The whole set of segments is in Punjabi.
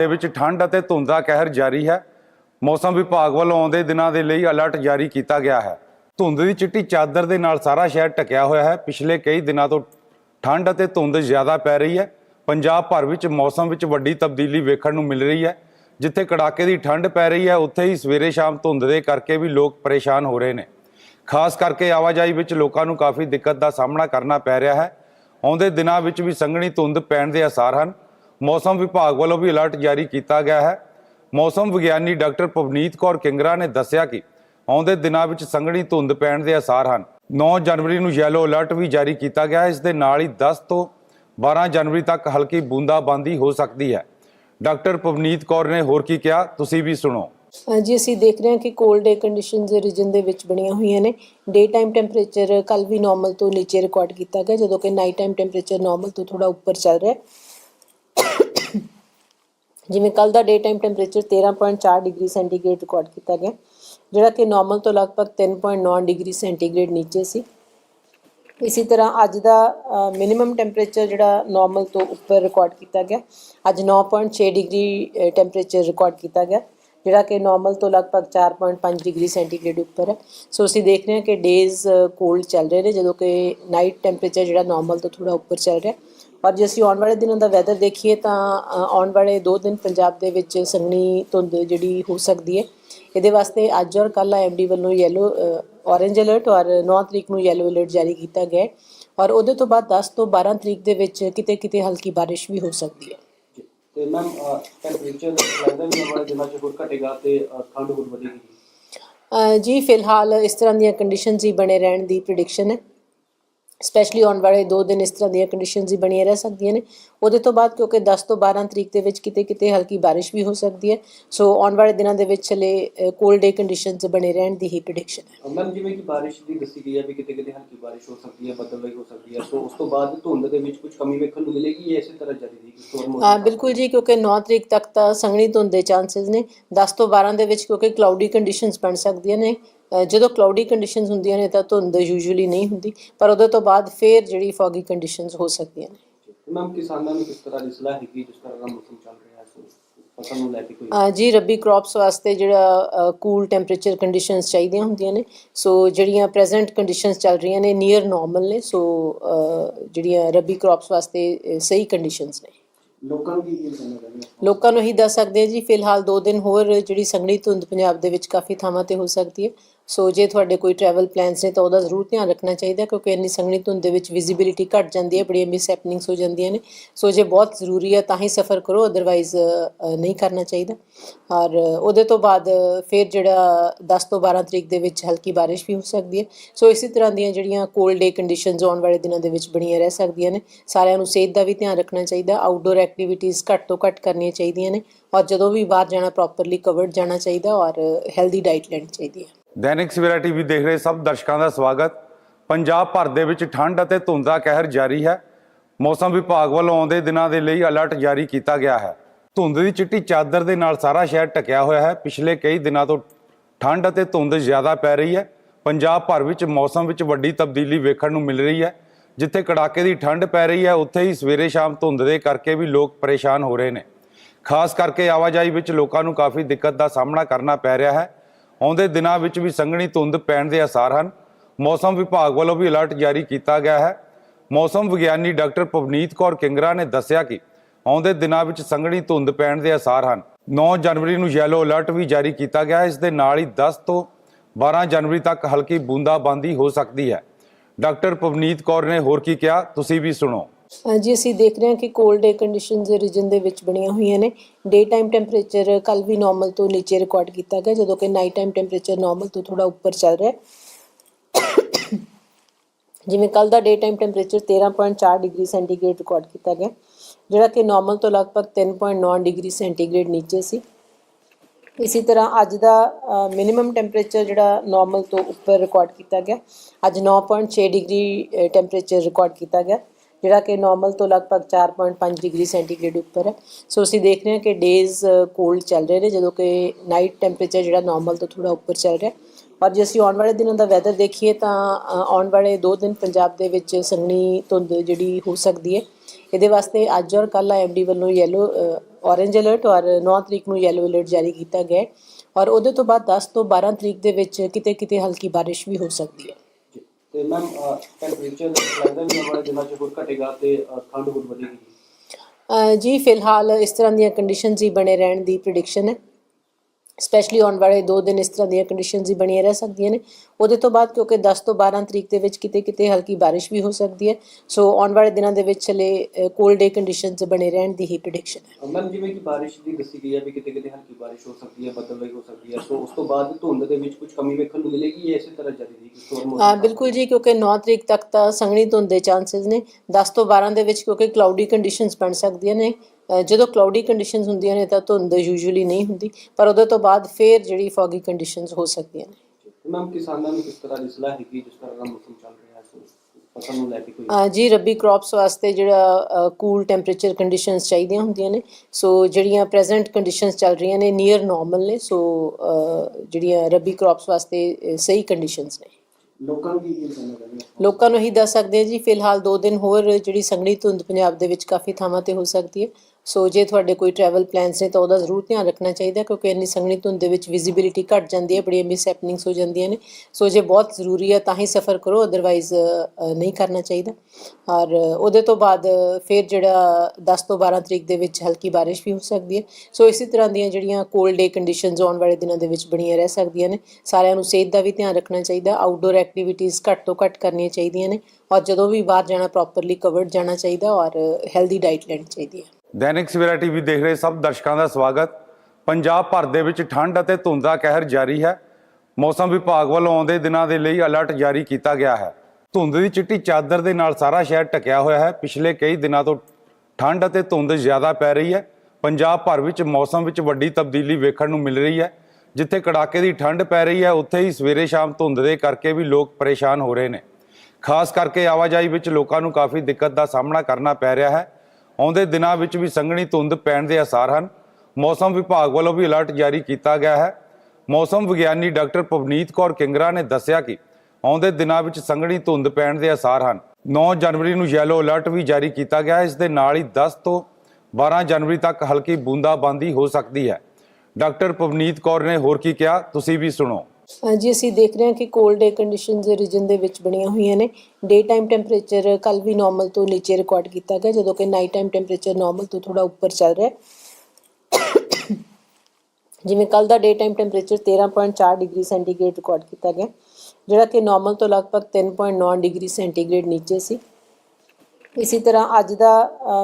ਦੇ ਵਿੱਚ ਠੰਡ ਅਤੇ ਧੁੰਦ ਦਾ ਕਹਿਰ ਜਾਰੀ ਹੈ। ਮੌਸਮ ਵਿਭਾਗ ਵੱਲੋਂ ਆਉਂਦੇ ਦਿਨਾਂ ਦੇ ਲਈ ਅਲਰਟ ਜਾਰੀ ਕੀਤਾ ਗਿਆ ਹੈ। ਧੁੰਦ ਦੀ ਚਿੱਟੀ ਚਾਦਰ ਦੇ ਨਾਲ ਸਾਰਾ ਸ਼ਹਿਰ ਢਕਿਆ ਹੋਇਆ ਹੈ। ਪਿਛਲੇ ਕਈ ਦਿਨਾਂ ਤੋਂ ਠੰਡ ਅਤੇ ਧੁੰਦ ਜ਼ਿਆਦਾ ਪੈ ਰਹੀ ਹੈ। ਪੰਜਾਬ ਭਰ ਵਿੱਚ ਮੌਸਮ ਵਿੱਚ ਵੱਡੀ ਤਬਦੀਲੀ ਵੇਖਣ ਨੂੰ ਮਿਲ ਰਹੀ ਹੈ। ਜਿੱਥੇ ਕੜਾਕੇ ਦੀ ਠੰਡ ਪੈ ਰਹੀ ਹੈ, ਉੱਥੇ ਹੀ ਸਵੇਰੇ ਸ਼ਾਮ ਧੁੰਦ ਦੇ ਕਰਕੇ ਵੀ ਲੋਕ ਪਰੇਸ਼ਾਨ ਹੋ ਰਹੇ ਨੇ। ਖਾਸ ਕਰਕੇ ਆਵਾਜਾਈ ਵਿੱਚ ਲੋਕਾਂ ਨੂੰ ਕਾਫੀ ਦਿੱਕਤ ਦਾ ਸਾਹਮਣਾ ਕਰਨਾ ਪੈ ਰਿਹਾ ਹੈ। ਆਉਂਦੇ ਦਿਨਾਂ ਵਿੱਚ ਵੀ ਸੰਘਣੀ ਧੁੰਦ ਪੈਣ ਦੇ ਅਸਾਰ ਹਨ। ਮੌਸਮ ਵਿਭਾਗ ਵੱਲੋਂ ਵੀ ਅਲਰਟ ਜਾਰੀ ਕੀਤਾ ਗਿਆ ਹੈ। ਮੌਸਮ ਵਿਗਿਆਨੀ ਡਾਕਟਰ ਪਵਨੀਤ ਕੌਰ ਕਿੰਗਰਾ ਨੇ ਦੱਸਿਆ ਕਿ ਆਉਂਦੇ ਦਿਨਾਂ ਵਿੱਚ ਸੰਘਣੀ ਧੁੰਦ ਪੈਣ ਦੇ ਅਸਾਰ ਹਨ। 9 ਜਨਵਰੀ ਨੂੰ ਯੈਲੋ ਅਲਰਟ ਵੀ ਜਾਰੀ ਕੀਤਾ ਗਿਆ। ਹੈ ਇਸ ਦੇ ਨਾਲ ਹੀ 10 ਤੋਂ 12 ਜਨਵਰੀ ਤੱਕ ਹਲਕੀ ਬੂੰਦਾਬਾਂਦੀ ਹੋ ਸਕਦੀ ਹੈ। ਡਾਕਟਰ ਪਵਨੀਤ ਕੌਰ ਨੇ ਹੋਰ ਕੀ ਕਿਹਾ? ਤੁਸੀਂ ਵੀ ਸੁਣੋ। ਹਾਂਜੀ, ਅਸੀਂ ਦੇਖ ਰਹੇ ਹਾਂ ਕਿ ਕੋਲਡ ਡੇ ਕੰਡੀਸ਼ਨਸ ਰੀਜਨ ਦੇ ਵਿੱਚ ਬਣੀਆਂ ਹੋਈਆਂ ਨੇ। ਡੇ ਟਾਈਮ ਟੈਂਪਰੇਚਰ ਕੱਲ ਵੀ ਨਾਰਮਲ ਤੋਂ ਨੀਚੇ ਰਿਕਾਰਡ ਕੀਤਾ ਗਿਆ, ਜਦੋਂ ਕਿ ਨਾਈਟ ਟਾਈਮ ਟੈਂਪਰੇਚਰ ਨਾਰਮਲ ਤੋਂ ਥੋੜਾ ਉੱਪਰ ਚੱਲ ਰਿਹਾ ਹੈ। ਜਿਵੇਂ ਕੱਲ ਦਾ day time temperature 13.4 degree centigrade record ਕੀਤਾ ਗਿਆ, ਜਿਹੜਾ ਕਿ ਨਾਰਮਲ ਤੋਂ ਲਗਭਗ 3.9 ਡਿਗਰੀ ਸੈਂਟੀਗ੍ਰੇਡ ਨੀਚੇ ਸੀ। ਇਸੇ ਤਰ੍ਹਾਂ ਅੱਜ ਦਾ ਮਿਨੀਮਮ ਟੈਂਪਰੇਚਰ ਜਿਹੜਾ ਨਾਰਮਲ ਤੋਂ ਉੱਪਰ ਰਿਕਾਰਡ ਕੀਤਾ ਗਿਆ, ਅੱਜ 9.6 ਡਿਗਰੀ ਟੈਂਪਰੇਚਰ ਰਿਕਾਰਡ ਕੀਤਾ ਗਿਆ, ਜਿਹੜਾ ਕਿ ਨਾਰਮਲ ਤੋਂ ਲਗਭਗ 4.5 ਡਿਗਰੀ ਸੈਂਟੀਗ੍ਰੇਡ ਉੱਪਰ ਹੈ। ਸੋ ਅਸੀਂ ਦੇਖ ਰਹੇ ਹਾਂ ਕਿ ਡੇਜ਼ ਕੋਲਡ ਚੱਲ ਰਹੇ ਨੇ, ਜਦੋਂ ਕਿ ਨਾਈਟ ਟੈਂਪਰੇਚਰ ਜਿਹੜਾ ਨਾਰਮਲ ਤੋਂ ਥੋੜਾ ਉੱਪਰ ਚੱਲ ਰਿਹਾ। ਔਰ ਜੇ ਅਸੀਂ ਆਉਣ ਵਾਲੇ ਦਿਨਾਂ ਦਾ ਵੈਦਰ ਦੇਖੀਏ ਤਾਂ ਆਉਣ ਵਾਲੇ 2 ਦਿਨ ਪੰਜਾਬ ਦੇ ਵਿੱਚ ਸੰਘਣੀ ਧੁੰਦ ਜਿਹੜੀ ਹੋ ਸਕਦੀ ਹੈ। ਇਹਦੇ ਵਾਸਤੇ ਅੱਜ ਔਰ ਕੱਲ ਆਈਐਮਡੀ ਵੱਲੋਂ ਯੈਲੋ ਔਰੇਂਜ ਅਲਰਟ ਔਰ 9 ਤਰੀਕ ਨੂੰ ਯੈਲੋ ਅਲਰਟ ਜਾਰੀ ਕੀਤਾ ਗਿਆ ਔਰ ਉਹਦੇ ਤੋਂ ਬਾਅਦ 10 ਤੋਂ 12 ਤਰੀਕ ਦੇ ਵਿੱਚ ਕਿਤੇ ਕਿਤੇ ਹਲਕੀ ਬਾਰਿਸ਼ ਵੀ ਹੋ ਸਕਦੀ ਹੈ। ਤੇ ਮੈਮ ਟੈਂਪਰੇਚਰ ਲੱਗਦਾ ਵੀ ਆਉਣ ਵਾਲੇ ਦਿਨਾਂ 'ਚ ਹੋਰ ਘਟੇਗਾ ਤੇ ਠੰਡ ਹੋਰ ਵਧੇਗੀ? ਜੀ ਫਿਲਹਾਲ ਇਸ ਤਰ੍ਹਾਂ ਦੀਆਂ ਕੰਡੀਸ਼ਨਸ ਹੀ ਬਣੇ ਰਹਿਣ ਦੀ ਪ੍ਰੈਡਿਕਸ਼ਨ ਹੈ। ਸਪੈਸ਼ਲੀ ਆਉਣ ਵਾਲੇ 2 ਦਿਨ ਇਸ ਤਰ੍ਹਾਂ ਦੀਆਂ ਕੰਡੀਸ਼ਨਸ ਹੀ ਬਣੀਆਂ ਰਹਿ ਸਕਦੀਆਂ ਨੇ। ਉਹਦੇ ਤੋਂ ਬਾਅਦ ਕਿਉਂਕਿ 10 ਤੋਂ 12 ਤਰੀਕ ਦੇ ਵਿੱਚ ਕਿਤੇ ਕਿਤੇ ਹਲਕੀ ਬਾਰਿਸ਼ ਵੀ ਹੋ ਸਕਦੀ ਹੈ। ਸੋ ਆਉਣ ਵਾਲੇ ਦਿਨਾਂ ਦੇ ਵਿੱਚ ਚਲੇ ਕੋਲਡ ਡੇ ਕੰਡੀਸ਼ਨਸ ਬਣੇ ਰਹਿਣ ਦੀ ਹੀ ਪ੍ਰੈਡਿਕਸ਼ਨ ਹੈ। ਮੈਮ ਜਿਵੇਂ ਕਿ ਬਾਰਿਸ਼ ਦੀ ਦੱਸੀ ਗਈ ਹੈ ਵੀ ਕਿਤੇ ਕਿਤੇ ਹਲਕੀ ਬਾਰਿਸ਼ ਹੋ ਸਕਦੀ ਹੈ ਬੱਦਲਵਾਈ ਹੋ ਸਕਦੀ ਹੈ। ਸੋ ਉਸ ਤੋਂ ਬਾਅਦ ਧੁੰਦ ਦੇ ਵਿੱਚ ਕੁਝ ਕਮੀ ਵੇਖਣ ਨੂੰ ਮਿਲੇਗੀ ਜਾਂ ਇਸੇ ਤਰ੍ਹਾਂ ਜਾਰੀ ਰਹੇਗੀ? ਸਟੋਰਮ ਹਾਂ ਬਿਲਕੁਲ ਜੀ ਕਿਉਂਕਿ 9 ਤਰੀਕ ਤੱਕ ਤਾਂ ਸੰਘਣੀ ਧੁੰਦ ਦੇ ਚਾਂਸਸ ਨੇ। 10 ਤੋਂ 12 ਦੇ ਵਿੱਚ ਕਿਉਂਕਿ ਕਲਾਉਡੀ ਕੰਡੀਸ਼ਨਸ ਬਣ ਸਕਦੀਆਂ ਨੇ। ਜਦੋਂ ਕਲਾਉਡੀ ਕੰਡੀਸ਼ਨਸ ਹੁੰਦੀਆਂ ਨੇ ਤਾਂ ਧੁੰਦ ਯੂਜੂਅਲੀ ਨਹੀਂ ਹੁੰਦੀ ਪਰ ਉਹਦੇ ਤੋਂ ਬਾਅਦ ਫੇਰ ਜਿਹੜੀ ਫੌਗੀ ਕੰਡੀਸ਼ਨਸ ਹੋ ਸਕਦੀਆਂ ਨੇ। ਮੈਮ ਕਿਸਾਨਾਂ ਨੂੰ ਕਿਸ ਤਰ੍ਹਾਂ ਦੀ ਸਲਾਹ ਹੈਗੀ ਜਿਸ ਤਰ੍ਹਾਂ ਦਾ ਮੌਸਮ ਚੱਲ ਰਿਹਾ ਹੈ? ਸੋ ਫਸਲ ਨੂੰ ਲੈ ਕੇ ਕੋਈ ਅ, ਜੀ ਰੱਬੀ ਕ੍ਰੌਪਸ ਵਾਸਤੇ ਜਿਹੜਾ ਕੂਲ ਟੈਂਪਰੇਚਰ ਕੰਡੀਸ਼ਨਸ ਚਾਹੀਦੀਆਂ ਹੁੰਦੀਆਂ ਨੇ। ਸੋ ਜਿਹੜੀਆਂ ਪ੍ਰੈਜ਼ੈਂਟ ਕੰਡੀਸ਼ਨਸ ਚੱਲ ਰਹੀਆਂ ਨੇ ਨੀਅਰ ਨਾਰਮਲ ਨੇ ਸੋ ਜਿਹੜੀਆਂ ਰੱਬੀ ਕ੍ਰੌਪਸ ਵਾਸਤੇ ਸਹੀ ਕੰਡੀਸ਼ਨਸ ਨੇ। ਲੋਕਾਂ ਨੂੰ ਕੀ ਲੋਕਾਂ ਨੂੰ ਹੀ ਦੱਸ ਸਕਦੇ ਹਾਂ ਜੀ ਫਿਲਹਾਲ 2 ਦਿਨ ਹੋਰ ਜਿਹੜੀ ਸੰਘਣੀ ਧੁੰਦ ਪੰਜਾਬ ਦੇ ਵਿੱਚ ਕਾਫੀ ਥਾਵਾਂ ਤੇ ਹੋ ਸਕਦੀ ਹੈ। ਸੋ ਜੇ ਤੁਹਾਡੇ ਕੋਈ ਟਰੈਵਲ ਪਲਾਨਸ ਨੇ ਤਾਂ ਉਹਦਾ ਜ਼ਰੂਰ ਧਿਆਨ ਰੱਖਣਾ ਚਾਹੀਦਾ ਕਿਉਂਕਿ ਇੰਨੀ ਸੰਘਣੀ ਧੁੰਦ ਦੇ ਵਿੱਚ ਵਿਜ਼ਿਬਿਲਿਟੀ ਘਟ ਜਾਂਦੀ ਹੈ, ਬੜੀਆਂ ਮਿਸ ਹੈਪਨਿੰਗਸ ਹੋ ਜਾਂਦੀਆਂ ਨੇ। ਸੋ ਜੇ ਬਹੁਤ ਜ਼ਰੂਰੀ ਹੈ ਤਾਂ ਹੀ ਸਫ਼ਰ ਕਰੋ ਅਦਰਵਾਈਜ਼ ਨਹੀਂ ਕਰਨਾ ਚਾਹੀਦਾ। ਔਰ ਉਹਦੇ ਤੋਂ ਬਾਅਦ ਫਿਰ ਜਿਹੜਾ 10 ਤੋਂ 12 ਤਰੀਕ ਦੇ ਵਿੱਚ ਹਲਕੀ ਬਾਰਿਸ਼ ਵੀ ਹੋ ਸਕਦੀ ਹੈ। ਸੋ ਇਸੇ ਤਰ੍ਹਾਂ ਦੀਆਂ ਜਿਹੜੀਆਂ ਕੋਲਡ ਡੇ ਕੰਡੀਸ਼ਨਸ ਆਉਣ ਵਾਲੇ ਦਿਨਾਂ ਦੇ ਵਿੱਚ ਬਣੀਆਂ ਰਹਿ ਸਕਦੀਆਂ ਨੇ। ਸਾਰਿਆਂ ਨੂੰ ਸਿਹਤ ਦਾ ਵੀ ਧਿਆਨ ਰੱਖਣਾ ਚਾਹੀਦਾ ਆਊਟਡੋਰ ਐਕਟੀਵਿਟੀਜ਼ ਘੱਟ ਤੋਂ ਘੱਟ ਕਰਨੀਆਂ ਚਾਹੀਦੀਆਂ ਨੇ। ਔਰ ਜਦੋਂ ਵੀ ਬਾਹਰ ਜਾਣਾ ਪ੍ਰੋਪਰਲੀ ਕਵਰਡ ਜਾਣਾ ਚਾਹੀਦਾ ਔਰ ਹੈਲਦੀ ਡਾਈਟ ਲੈਣੀ ਚਾਹੀਦੀ ਹੈ। ਦੈਨਿਕ ਸਵੇਰਾ ਟੀਵੀ ਦੇਖ ਰਹੇ ਸਭ ਦਰਸ਼ਕਾਂ ਦਾ ਸਵਾਗਤ। ਪੰਜਾਬ ਭਰ ਦੇ ਵਿੱਚ ਠੰਡ ਅਤੇ ਧੁੰਦ ਦਾ ਕਹਿਰ ਜਾਰੀ ਹੈ। ਮੌਸਮ ਵਿਭਾਗ ਵੱਲੋਂ ਆਉਂਦੇ ਦਿਨਾਂ ਦੇ ਲਈ ਅਲਰਟ ਜਾਰੀ ਕੀਤਾ ਗਿਆ ਹੈ। ਧੁੰਦ ਦੀ ਚਿੱਟੀ ਚਾਦਰ ਦੇ ਨਾਲ ਸਾਰਾ ਸ਼ਹਿਰ ਢਕਿਆ ਹੋਇਆ ਹੈ। ਪਿਛਲੇ ਕਈ ਦਿਨਾਂ ਤੋਂ ਠੰਡ ਅਤੇ ਧੁੰਦ ਜ਼ਿਆਦਾ ਪੈ ਰਹੀ ਹੈ। ਪੰਜਾਬ ਭਰ ਵਿੱਚ ਮੌਸਮ ਵਿੱਚ ਵੱਡੀ ਤਬਦੀਲੀ ਵੇਖਣ ਨੂੰ ਮਿਲ ਰਹੀ ਹੈ। ਜਿੱਥੇ ਕੜਾਕੇ ਦੀ ਠੰਡ ਪੈ ਰਹੀ ਹੈ, ਉੱਥੇ ਹੀ ਸਵੇਰੇ ਸ਼ਾਮ ਧੁੰਦ ਦੇ ਕਰਕੇ ਵੀ ਲੋਕ ਪਰੇਸ਼ਾਨ ਹੋ ਰਹੇ ਨੇ। ਖਾਸ ਕਰਕੇ ਆਵਾਜਾਈ ਵਿੱਚ ਲੋਕਾਂ ਨੂੰ ਕਾਫੀ ਦਿੱਕਤ ਦਾ ਸਾਹਮਣਾ ਕਰਨਾ ਪੈ ਰਿਹਾ ਹੈ। ਆਉਂਦੇ ਦਿਨਾਂ ਵਿੱਚ ਵੀ ਸੰਘਣੀ ਧੁੰਦ ਪੈਣ ਦੇ ਆਸਾਰ ਹਨ। ਮੌਸਮ ਵਿਭਾਗ ਵੱਲੋਂ ਵੀ ਅਲਰਟ ਜਾਰੀ ਕੀਤਾ ਗਿਆ ਹੈ। ਮੌਸਮ ਵਿਗਿਆਨੀ ਡਾਕਟਰ ਪਵਨੀਤ ਕੌਰ ਕਿੰਗਰਾ ਨੇ ਦੱਸਿਆ ਕਿ ਆਉਂਦੇ ਦਿਨਾਂ ਵਿੱਚ ਸੰਘਣੀ ਧੁੰਦ ਪੈਣ ਦੇ ਆਸਾਰ ਹਨ। 9 ਜਨਵਰੀ ਨੂੰ ਯੈਲੋ ਅਲਰਟ ਵੀ ਜਾਰੀ ਕੀਤਾ ਗਿਆ। ਹੈ ਇਸ ਦੇ ਨਾਲ ਹੀ 10 ਤੋਂ 12 ਜਨਵਰੀ ਤੱਕ ਹਲਕੀ ਬੂੰਦਾਬਾਂਦੀ ਹੋ ਸਕਦੀ ਹੈ। ਡਾਕਟਰ ਪਵਨੀਤ ਕੌਰ ਨੇ ਹੋਰ ਕੀ ਕਿਹਾ, ਤੁਸੀਂ ਵੀ ਸੁਣੋ। ਹਾਂਜੀ, ਅਸੀਂ ਦੇਖ ਰਹੇ ਹਾਂ ਕਿ ਕੋਲਡ ਏਅਰ ਕੰਡੀਸ਼ਨਸ ਰੀਜਨ ਦੇ ਵਿੱਚ ਬਣੀਆਂ ਹੋਈਆਂ ਨੇ। ਡੇ ਟਾਈਮ ਟੈਂਪਰੇਚਰ ਕੱਲ ਵੀ ਨਾਰਮਲ ਤੋਂ ਨੀਚੇ ਰਿਕਾਰਡ ਕੀਤਾ ਗਿਆ, ਜਦੋਂ ਕਿ ਨਾਈਟ ਟਾਈਮ ਟੈਂਪਰੇਚਰ ਨਾਰਮਲ ਤੋਂ ਥੋੜਾ ਉੱਪਰ ਚੱਲ ਰਿਹਾ ਜਿਵੇਂ ਕੱਲ ਦਾ day time temperature 13.4 degree centigrade record ਕੀਤਾ ਗਿਆ, ਜਿਹੜਾ ਕਿ ਨਾਰਮਲ ਤੋਂ ਲਗਭਗ 3.9 ਡਿਗਰੀ ਸੈਂਟੀਗ੍ਰੇਡ ਨੀਚੇ ਸੀ। ਇਸੇ ਤਰ੍ਹਾਂ ਅੱਜ ਦਾ ਮਿਨੀਮਮ ਟੈਂਪਰੇਚਰ ਜਿਹੜਾ ਨਾਰਮਲ ਤੋਂ ਉੱਪਰ ਰਿਕਾਰਡ ਕੀਤਾ ਗਿਆ, ਅੱਜ 9.6 ਡਿਗਰੀ ਟੈਂਪਰੇਚਰ ਰਿਕਾਰਡ ਕੀਤਾ ਗਿਆ। ਜਿਹੜਾ ਕਿ ਨਾਰਮਲ ਤੋਂ ਲਗਭਗ 4.5 ਡਿਗਰੀ ਸੈਂਟੀਗ੍ਰੇਡ ਉੱਪਰ ਹੈ। ਸੋ ਅਸੀਂ ਦੇਖ ਰਹੇ ਹਾਂ ਕਿ ਡੇਜ਼ ਕੋਲਡ ਚੱਲ ਰਹੇ ਨੇ, ਜਦੋਂ ਕਿ ਨਾਈਟ ਟੈਂਪਰੇਚਰ ਜਿਹੜਾ ਨਾਰਮਲ ਤੋਂ ਥੋੜਾ ਉੱਪਰ ਚੱਲ ਰਿਹਾ ਔਰ ਜੇ ਅਸੀਂ ਆਉਣ ਵਾਲੇ ਦਿਨਾਂ ਦਾ ਵੈਦਰ ਦੇਖੀਏ ਤਾਂ ਆਉਣ ਵਾਲੇ 2 ਦਿਨ ਪੰਜਾਬ ਦੇ ਵਿੱਚ ਸੰਘਣੀ ਧੁੰਦ ਜਿਹੜੀ ਹੋ ਸਕਦੀ ਹੈ। ਇਹਦੇ ਵਾਸਤੇ ਅੱਜ ਔਰ ਕੱਲ ਆਈਐਮਡੀ ਵੱਲੋਂ ਯੈਲੋ ਔਰੇਂਜ ਅਲਰਟ ਔਰ 9 ਤਰੀਕ ਨੂੰ ਯੈਲੋ ਅਲਰਟ ਜਾਰੀ ਕੀਤਾ ਗਿਆ ਹੈ। ਔਰ ਉਹਦੇ ਤੋਂ ਬਾਅਦ 10 ਤੋਂ 12 ਤਰੀਕ ਦੇ ਵਿੱਚ ਕਿਤੇ ਕਿਤੇ ਹਲਕੀ ਬਾਰਿਸ਼ ਵੀ ਹੋ ਸਕਦੀ ਹੈ। ਤੇ ਮੈਮ ਟੈਂਪਰੇਚਰ ਲੱਗਦਾ ਵੀ ਆਉਣ ਵਾਲੇ ਦਿਨਾਂ 'ਚ ਹੋਰ ਘਟੇਗਾ ਤੇ ਠੰਡ ਹੋਰ ਵਧੇਗੀ? ਜੀ, ਫਿਲਹਾਲ ਇਸ ਤਰ੍ਹਾਂ ਦੀਆਂ ਕੰਡੀਸ਼ਨਸ ਹੀ ਬਣੇ ਰਹਿਣ ਦੀ ਪ੍ਰਿਡਿਕਸ਼ਨ ਹੈ। ਸਪੈਸ਼ਲੀ ਆਉਣ ਵਾਲੇ 2 ਦਿਨ ਇਸ ਤਰ੍ਹਾਂ ਦੀਆਂ ਕੰਡੀਸ਼ਨਸ ਹੀ ਬਣੀਆਂ ਰਹਿ ਸਕਦੀਆਂ ਨੇ। ਉਹਦੇ ਤੋਂ ਬਾਅਦ ਕਿਉਂਕਿ 10 ਤੋਂ 12 ਤਰੀਕ ਦੇ ਵਿੱਚ ਕਿਤੇ ਕਿਤੇ ਹਲਕੀ ਬਾਰਿਸ਼ ਵੀ ਹੋ ਸਕਦੀ ਹੈ। ਸੋ ਆਉਣ ਵਾਲੇ ਦਿਨਾਂ ਦੇ ਵਿੱਚ ਚਲੇ ਕੋਲਡ ਡੇ ਕੰਡੀਸ਼ਨਸ ਬਣੇ ਰਹਿਣ ਦੀ ਹੀ ਪ੍ਰਿਡਿਕਸ਼ਨ ਹੈ। ਮੈਮ ਜਿਵੇਂ ਕਿ ਬਾਰਿਸ਼ ਦੀ ਦੱਸੀ ਗਈ ਹੈ ਵੀ ਕਿਤੇ ਕਿਤੇ ਹਲਕੀ ਬਾਰਿਸ਼ ਹੋ ਸਕਦੀ ਹੈ ਬੱਦਲਵਾਈ ਹੋ ਸਕਦੀ ਹੈ। ਸੋ ਉਸ ਤੋਂ ਬਾਅਦ ਧੁੰਦ ਦੇ ਵਿੱਚ ਕੁਝ ਕਮੀ ਵੇਖਣ ਨੂੰ ਮਿਲੇਗੀ ਜਾਂ ਇਸੇ ਤਰ੍ਹਾਂ ਜਾਰੀ ਰਹੇਗੀ ਸਟੋਰਮ ਹਾਂ ਬਿਲਕੁਲ ਜੀ ਕਿਉਂਕਿ 9 ਤਰੀਕ ਤੱਕ ਤਾਂ ਸੰਘਣੀ ਧੁੰਦ ਦੇ ਚਾਂਸਸ ਨੇ। 10 ਤੋਂ 12 ਦੇ ਵਿੱਚ ਕਿਉਂਕਿ ਕਲਾਉਡੀ ਕੰਡੀਸ਼ਨਸ ਬਣ ਸਕਦੀਆਂ ਨੇ। ਜਦੋਂ ਕਲਾਉਡੀ ਕੰਡੀਸ਼ਨਸ ਹੁੰਦੀਆਂ ਨੇ ਤਾਂ ਧੁੰਦ ਯੂਜੂਅਲੀ ਨਹੀਂ ਹੁੰਦੀ ਪਰ ਉਹਦੇ ਤੋਂ ਬਾਅਦ ਫੇਰ ਜਿਹੜੀ ਫੌਗੀ ਕੰਡੀਸ਼ਨਸ ਹੋ ਸਕਦੀਆਂ ਨੇ। ਮੈਮ ਕਿਸਾਨਾਂ ਨੂੰ ਕਿਸ ਤਰ੍ਹਾਂ ਦੀ ਸਲਾਹ ਹੈਗੀ ਜਿਸ ਤਰ੍ਹਾਂ ਦਾ ਮੌਸਮ ਚੱਲ ਰਿਹਾ ਹੈ ਫਸਲ ਨੂੰ ਲੈ ਕੇ ਕੋਈ ਅ, ਜੀ ਰੱਬੀ ਕ੍ਰੌਪਸ ਵਾਸਤੇ ਜਿਹੜਾ ਕੂਲ ਟੈਂਪਰੇਚਰ ਕੰਡੀਸ਼ਨਸ ਚਾਹੀਦੀਆਂ ਹੁੰਦੀਆਂ ਨੇ। ਸੋ ਜਿਹੜੀਆਂ ਪ੍ਰੈਜ਼ੈਂਟ ਕੰਡੀਸ਼ਨਸ ਚੱਲ ਰਹੀਆਂ ਨੇ ਨੀਅਰ ਨਾਰਮਲ ਨੇ ਸੋ ਜਿਹੜੀਆਂ ਰੱਬੀ ਕ੍ਰੌਪਸ ਵਾਸਤੇ ਸਹੀ ਕੰਡੀਸ਼ਨਸ ਨੇ। ਲੋਕਾਂ ਨੂੰ ਕੀ ਲੋਕਾਂ ਨੂੰ ਹੀ ਦੱਸ ਸਕਦੇ ਆ ਜੀ ਫਿਲਹਾਲ 2 ਦਿਨ ਹੋਰ ਜਿਹੜੀ ਸੰਘਣੀ ਧੁੰਦ ਪੰਜਾਬ ਦੇ ਵਿੱਚ ਕਾਫੀ ਥਾਵਾਂ ਤੇ ਹੋ ਸਕਦੀ ਹੈ। ਸੋ ਜੇ ਤੁਹਾਡੇ ਕੋਈ ਟਰੈਵਲ ਪਲਾਨਸ ਨੇ ਤਾਂ ਉਹਦਾ ਜ਼ਰੂਰ ਧਿਆਨ ਰੱਖਣਾ ਚਾਹੀਦਾ ਕਿਉਂਕਿ ਇੰਨੀ ਸੰਘਣੀ ਧੁੰਦ ਦੇ ਵਿੱਚ ਵਿਜ਼ਿਬਿਲਿਟੀ ਘਟ ਜਾਂਦੀ ਹੈ, ਬੜੀਆਂ ਮਿਸ ਹੈਪਨਿੰਗਸ ਹੋ ਜਾਂਦੀਆਂ ਨੇ। ਸੋ ਜੇ ਬਹੁਤ ਜ਼ਰੂਰੀ ਹੈ ਤਾਂ ਹੀ ਸਫ਼ਰ ਕਰੋ ਅਦਰਵਾਈਜ਼ ਨਹੀਂ ਕਰਨਾ ਚਾਹੀਦਾ। ਔਰ ਉਹਦੇ ਤੋਂ ਬਾਅਦ ਫਿਰ ਜਿਹੜਾ 10 ਤੋਂ 12 ਤਰੀਕ ਦੇ ਵਿੱਚ ਹਲਕੀ ਬਾਰਿਸ਼ ਵੀ ਹੋ ਸਕਦੀ ਹੈ। ਸੋ ਇਸੇ ਤਰ੍ਹਾਂ ਦੀਆਂ ਜਿਹੜੀਆਂ ਕੋਲਡ ਡੇ ਕੰਡੀਸ਼ਨਸ ਆਉਣ ਵਾਲੇ ਦਿਨਾਂ ਦੇ ਵਿੱਚ ਬਣੀਆਂ ਰਹਿ ਸਕਦੀਆਂ ਨੇ। ਸਾਰਿਆਂ ਨੂੰ ਸਿਹਤ ਦਾ ਵੀ ਧਿਆਨ ਰੱਖਣਾ ਚਾਹੀਦਾ ਆਊਟਡੋਰ ਐਕਟੀਵਿਟੀਜ਼ ਘੱਟ ਤੋਂ ਘੱਟ ਕਰਨੀਆਂ ਚਾਹੀਦੀਆਂ ਨੇ। ਔਰ ਜਦੋਂ ਵੀ ਬਾਹਰ ਜਾਣਾ ਪ੍ਰੋਪਰਲੀ ਕਵਰਡ ਜਾਣਾ ਚਾਹੀਦਾ ਔਰ ਹੈਲਦੀ ਡਾਈਟ ਲੈਣੀ ਚਾਹੀਦੀ ਹੈ। ਦੈਨਿਕ ਸਵੇਰਾ ਟੀਵੀ ਦੇਖ ਰਹੇ ਸਭ ਦਰਸ਼ਕਾਂ ਦਾ ਸਵਾਗਤ। ਪੰਜਾਬ ਭਰ ਦੇ ਵਿੱਚ ਠੰਡ ਅਤੇ ਧੁੰਦ ਦਾ ਕਹਿਰ ਜਾਰੀ ਹੈ। ਮੌਸਮ ਵਿਭਾਗ ਵੱਲੋਂ ਆਉਂਦੇ ਦਿਨਾਂ ਦੇ ਲਈ ਅਲਰਟ ਜਾਰੀ ਕੀਤਾ ਗਿਆ ਹੈ। ਧੁੰਦ ਦੀ ਚਿੱਟੀ ਚਾਦਰ ਦੇ ਨਾਲ ਸਾਰਾ ਸ਼ਹਿਰ ਢਕਿਆ ਹੋਇਆ ਹੈ। ਪਿਛਲੇ ਕਈ ਦਿਨਾਂ ਤੋਂ ਠੰਡ ਅਤੇ ਧੁੰਦ ਜ਼ਿਆਦਾ ਪੈ ਰਹੀ ਹੈ। ਪੰਜਾਬ ਭਰ ਵਿੱਚ ਮੌਸਮ ਵਿੱਚ ਵੱਡੀ ਤਬਦੀਲੀ ਵੇਖਣ ਨੂੰ ਮਿਲ ਰਹੀ ਹੈ। ਜਿੱਥੇ ਕੜਾਕੇ ਦੀ ਠੰਡ ਪੈ ਰਹੀ ਹੈ, ਉੱਥੇ ਹੀ ਸਵੇਰੇ ਸ਼ਾਮ ਧੁੰਦ ਦੇ ਕਰਕੇ ਵੀ ਲੋਕ ਪਰੇਸ਼ਾਨ ਹੋ ਰਹੇ ਨੇ। ਖਾਸ ਕਰਕੇ ਆਵਾਜਾਈ ਵਿੱਚ ਲੋਕਾਂ ਨੂੰ ਕਾਫੀ ਦਿੱਕਤ ਦਾ ਸਾਹਮਣਾ ਕਰਨਾ ਪੈ ਰਿਹਾ ਹੈ। ਆਉਂਦੇ ਦਿਨਾਂ ਵਿੱਚ ਵੀ ਸੰਘਣੀ ਧੁੰਦ ਪੈਣ ਦੇ ਅਸਾਰ ਹਨ। ਮੌਸਮ ਵਿਭਾਗ ਵੱਲੋਂ ਵੀ ਅਲਰਟ ਜਾਰੀ ਕੀਤਾ ਗਿਆ ਹੈ। ਮੌਸਮ ਵਿਗਿਆਨੀ ਡਾਕਟਰ ਪਵਨੀਤ ਕੌਰ ਕਿੰਗਰਾ ਨੇ ਦੱਸਿਆ ਕਿ ਆਉਂਦੇ ਦਿਨਾਂ ਵਿੱਚ ਸੰਘਣੀ ਧੁੰਦ ਪੈਣ ਦੇ ਅਸਾਰ ਹਨ। 9 ਜਨਵਰੀ ਨੂੰ ਯੈਲੋ ਅਲਰਟ ਵੀ ਜਾਰੀ ਕੀਤਾ ਗਿਆ। ਹੈ। ਇਸ ਦੇ ਨਾਲ ਹੀ 10 ਤੋਂ 12 ਜਨਵਰੀ ਤੱਕ ਹਲਕੀ ਬੂੰਦਾਬਾਂਦੀ ਹੋ ਸਕਦੀ ਹੈ। ਡਾਕਟਰ ਪਵਨੀਤ ਕੌਰ ਨੇ ਹੋਰ ਕੀ ਕਿਹਾ, ਤੁਸੀਂ ਵੀ ਸੁਣੋ। ਹਾਂਜੀ, ਅਸੀਂ ਦੇਖ ਰਹੇ ਹਾਂ ਕਿ ਕੋਲਡ ਏਅਰ ਕੰਡੀਸ਼ਨਸ ਰੀਜਨ ਦੇ ਵਿੱਚ ਬਣੀਆਂ ਹੋਈਆਂ ਨੇ। ਡੇ ਟਾਈਮ ਟੈਂਪਰੇਚਰ ਕੱਲ ਵੀ ਨਾਰਮਲ ਤੋਂ ਨੀਚੇ ਰਿਕਾਰਡ ਕੀਤਾ ਗਿਆ, ਜਦੋਂ ਕਿ ਨਾਈਟ ਟਾਈਮ ਟੈਂਪਰੇਚਰ ਨਾਰਮਲ ਤੋਂ ਥੋੜਾ ਉੱਪਰ ਚੱਲ ਰਿਹਾ ਹੈ। ਜਿਵੇਂ ਕੱਲ ਦਾ day time temperature 13.4 degree centigrade record ਕੀਤਾ ਗਿਆ, ਜਿਹੜਾ ਕਿ ਨਾਰਮਲ ਤੋਂ ਲਗਭਗ 3.9 ਡਿਗਰੀ ਸੈਂਟੀਗ੍ਰੇਡ ਨੀਚੇ ਸੀ। ਇਸੇ ਤਰ੍ਹਾਂ ਅੱਜ ਦਾ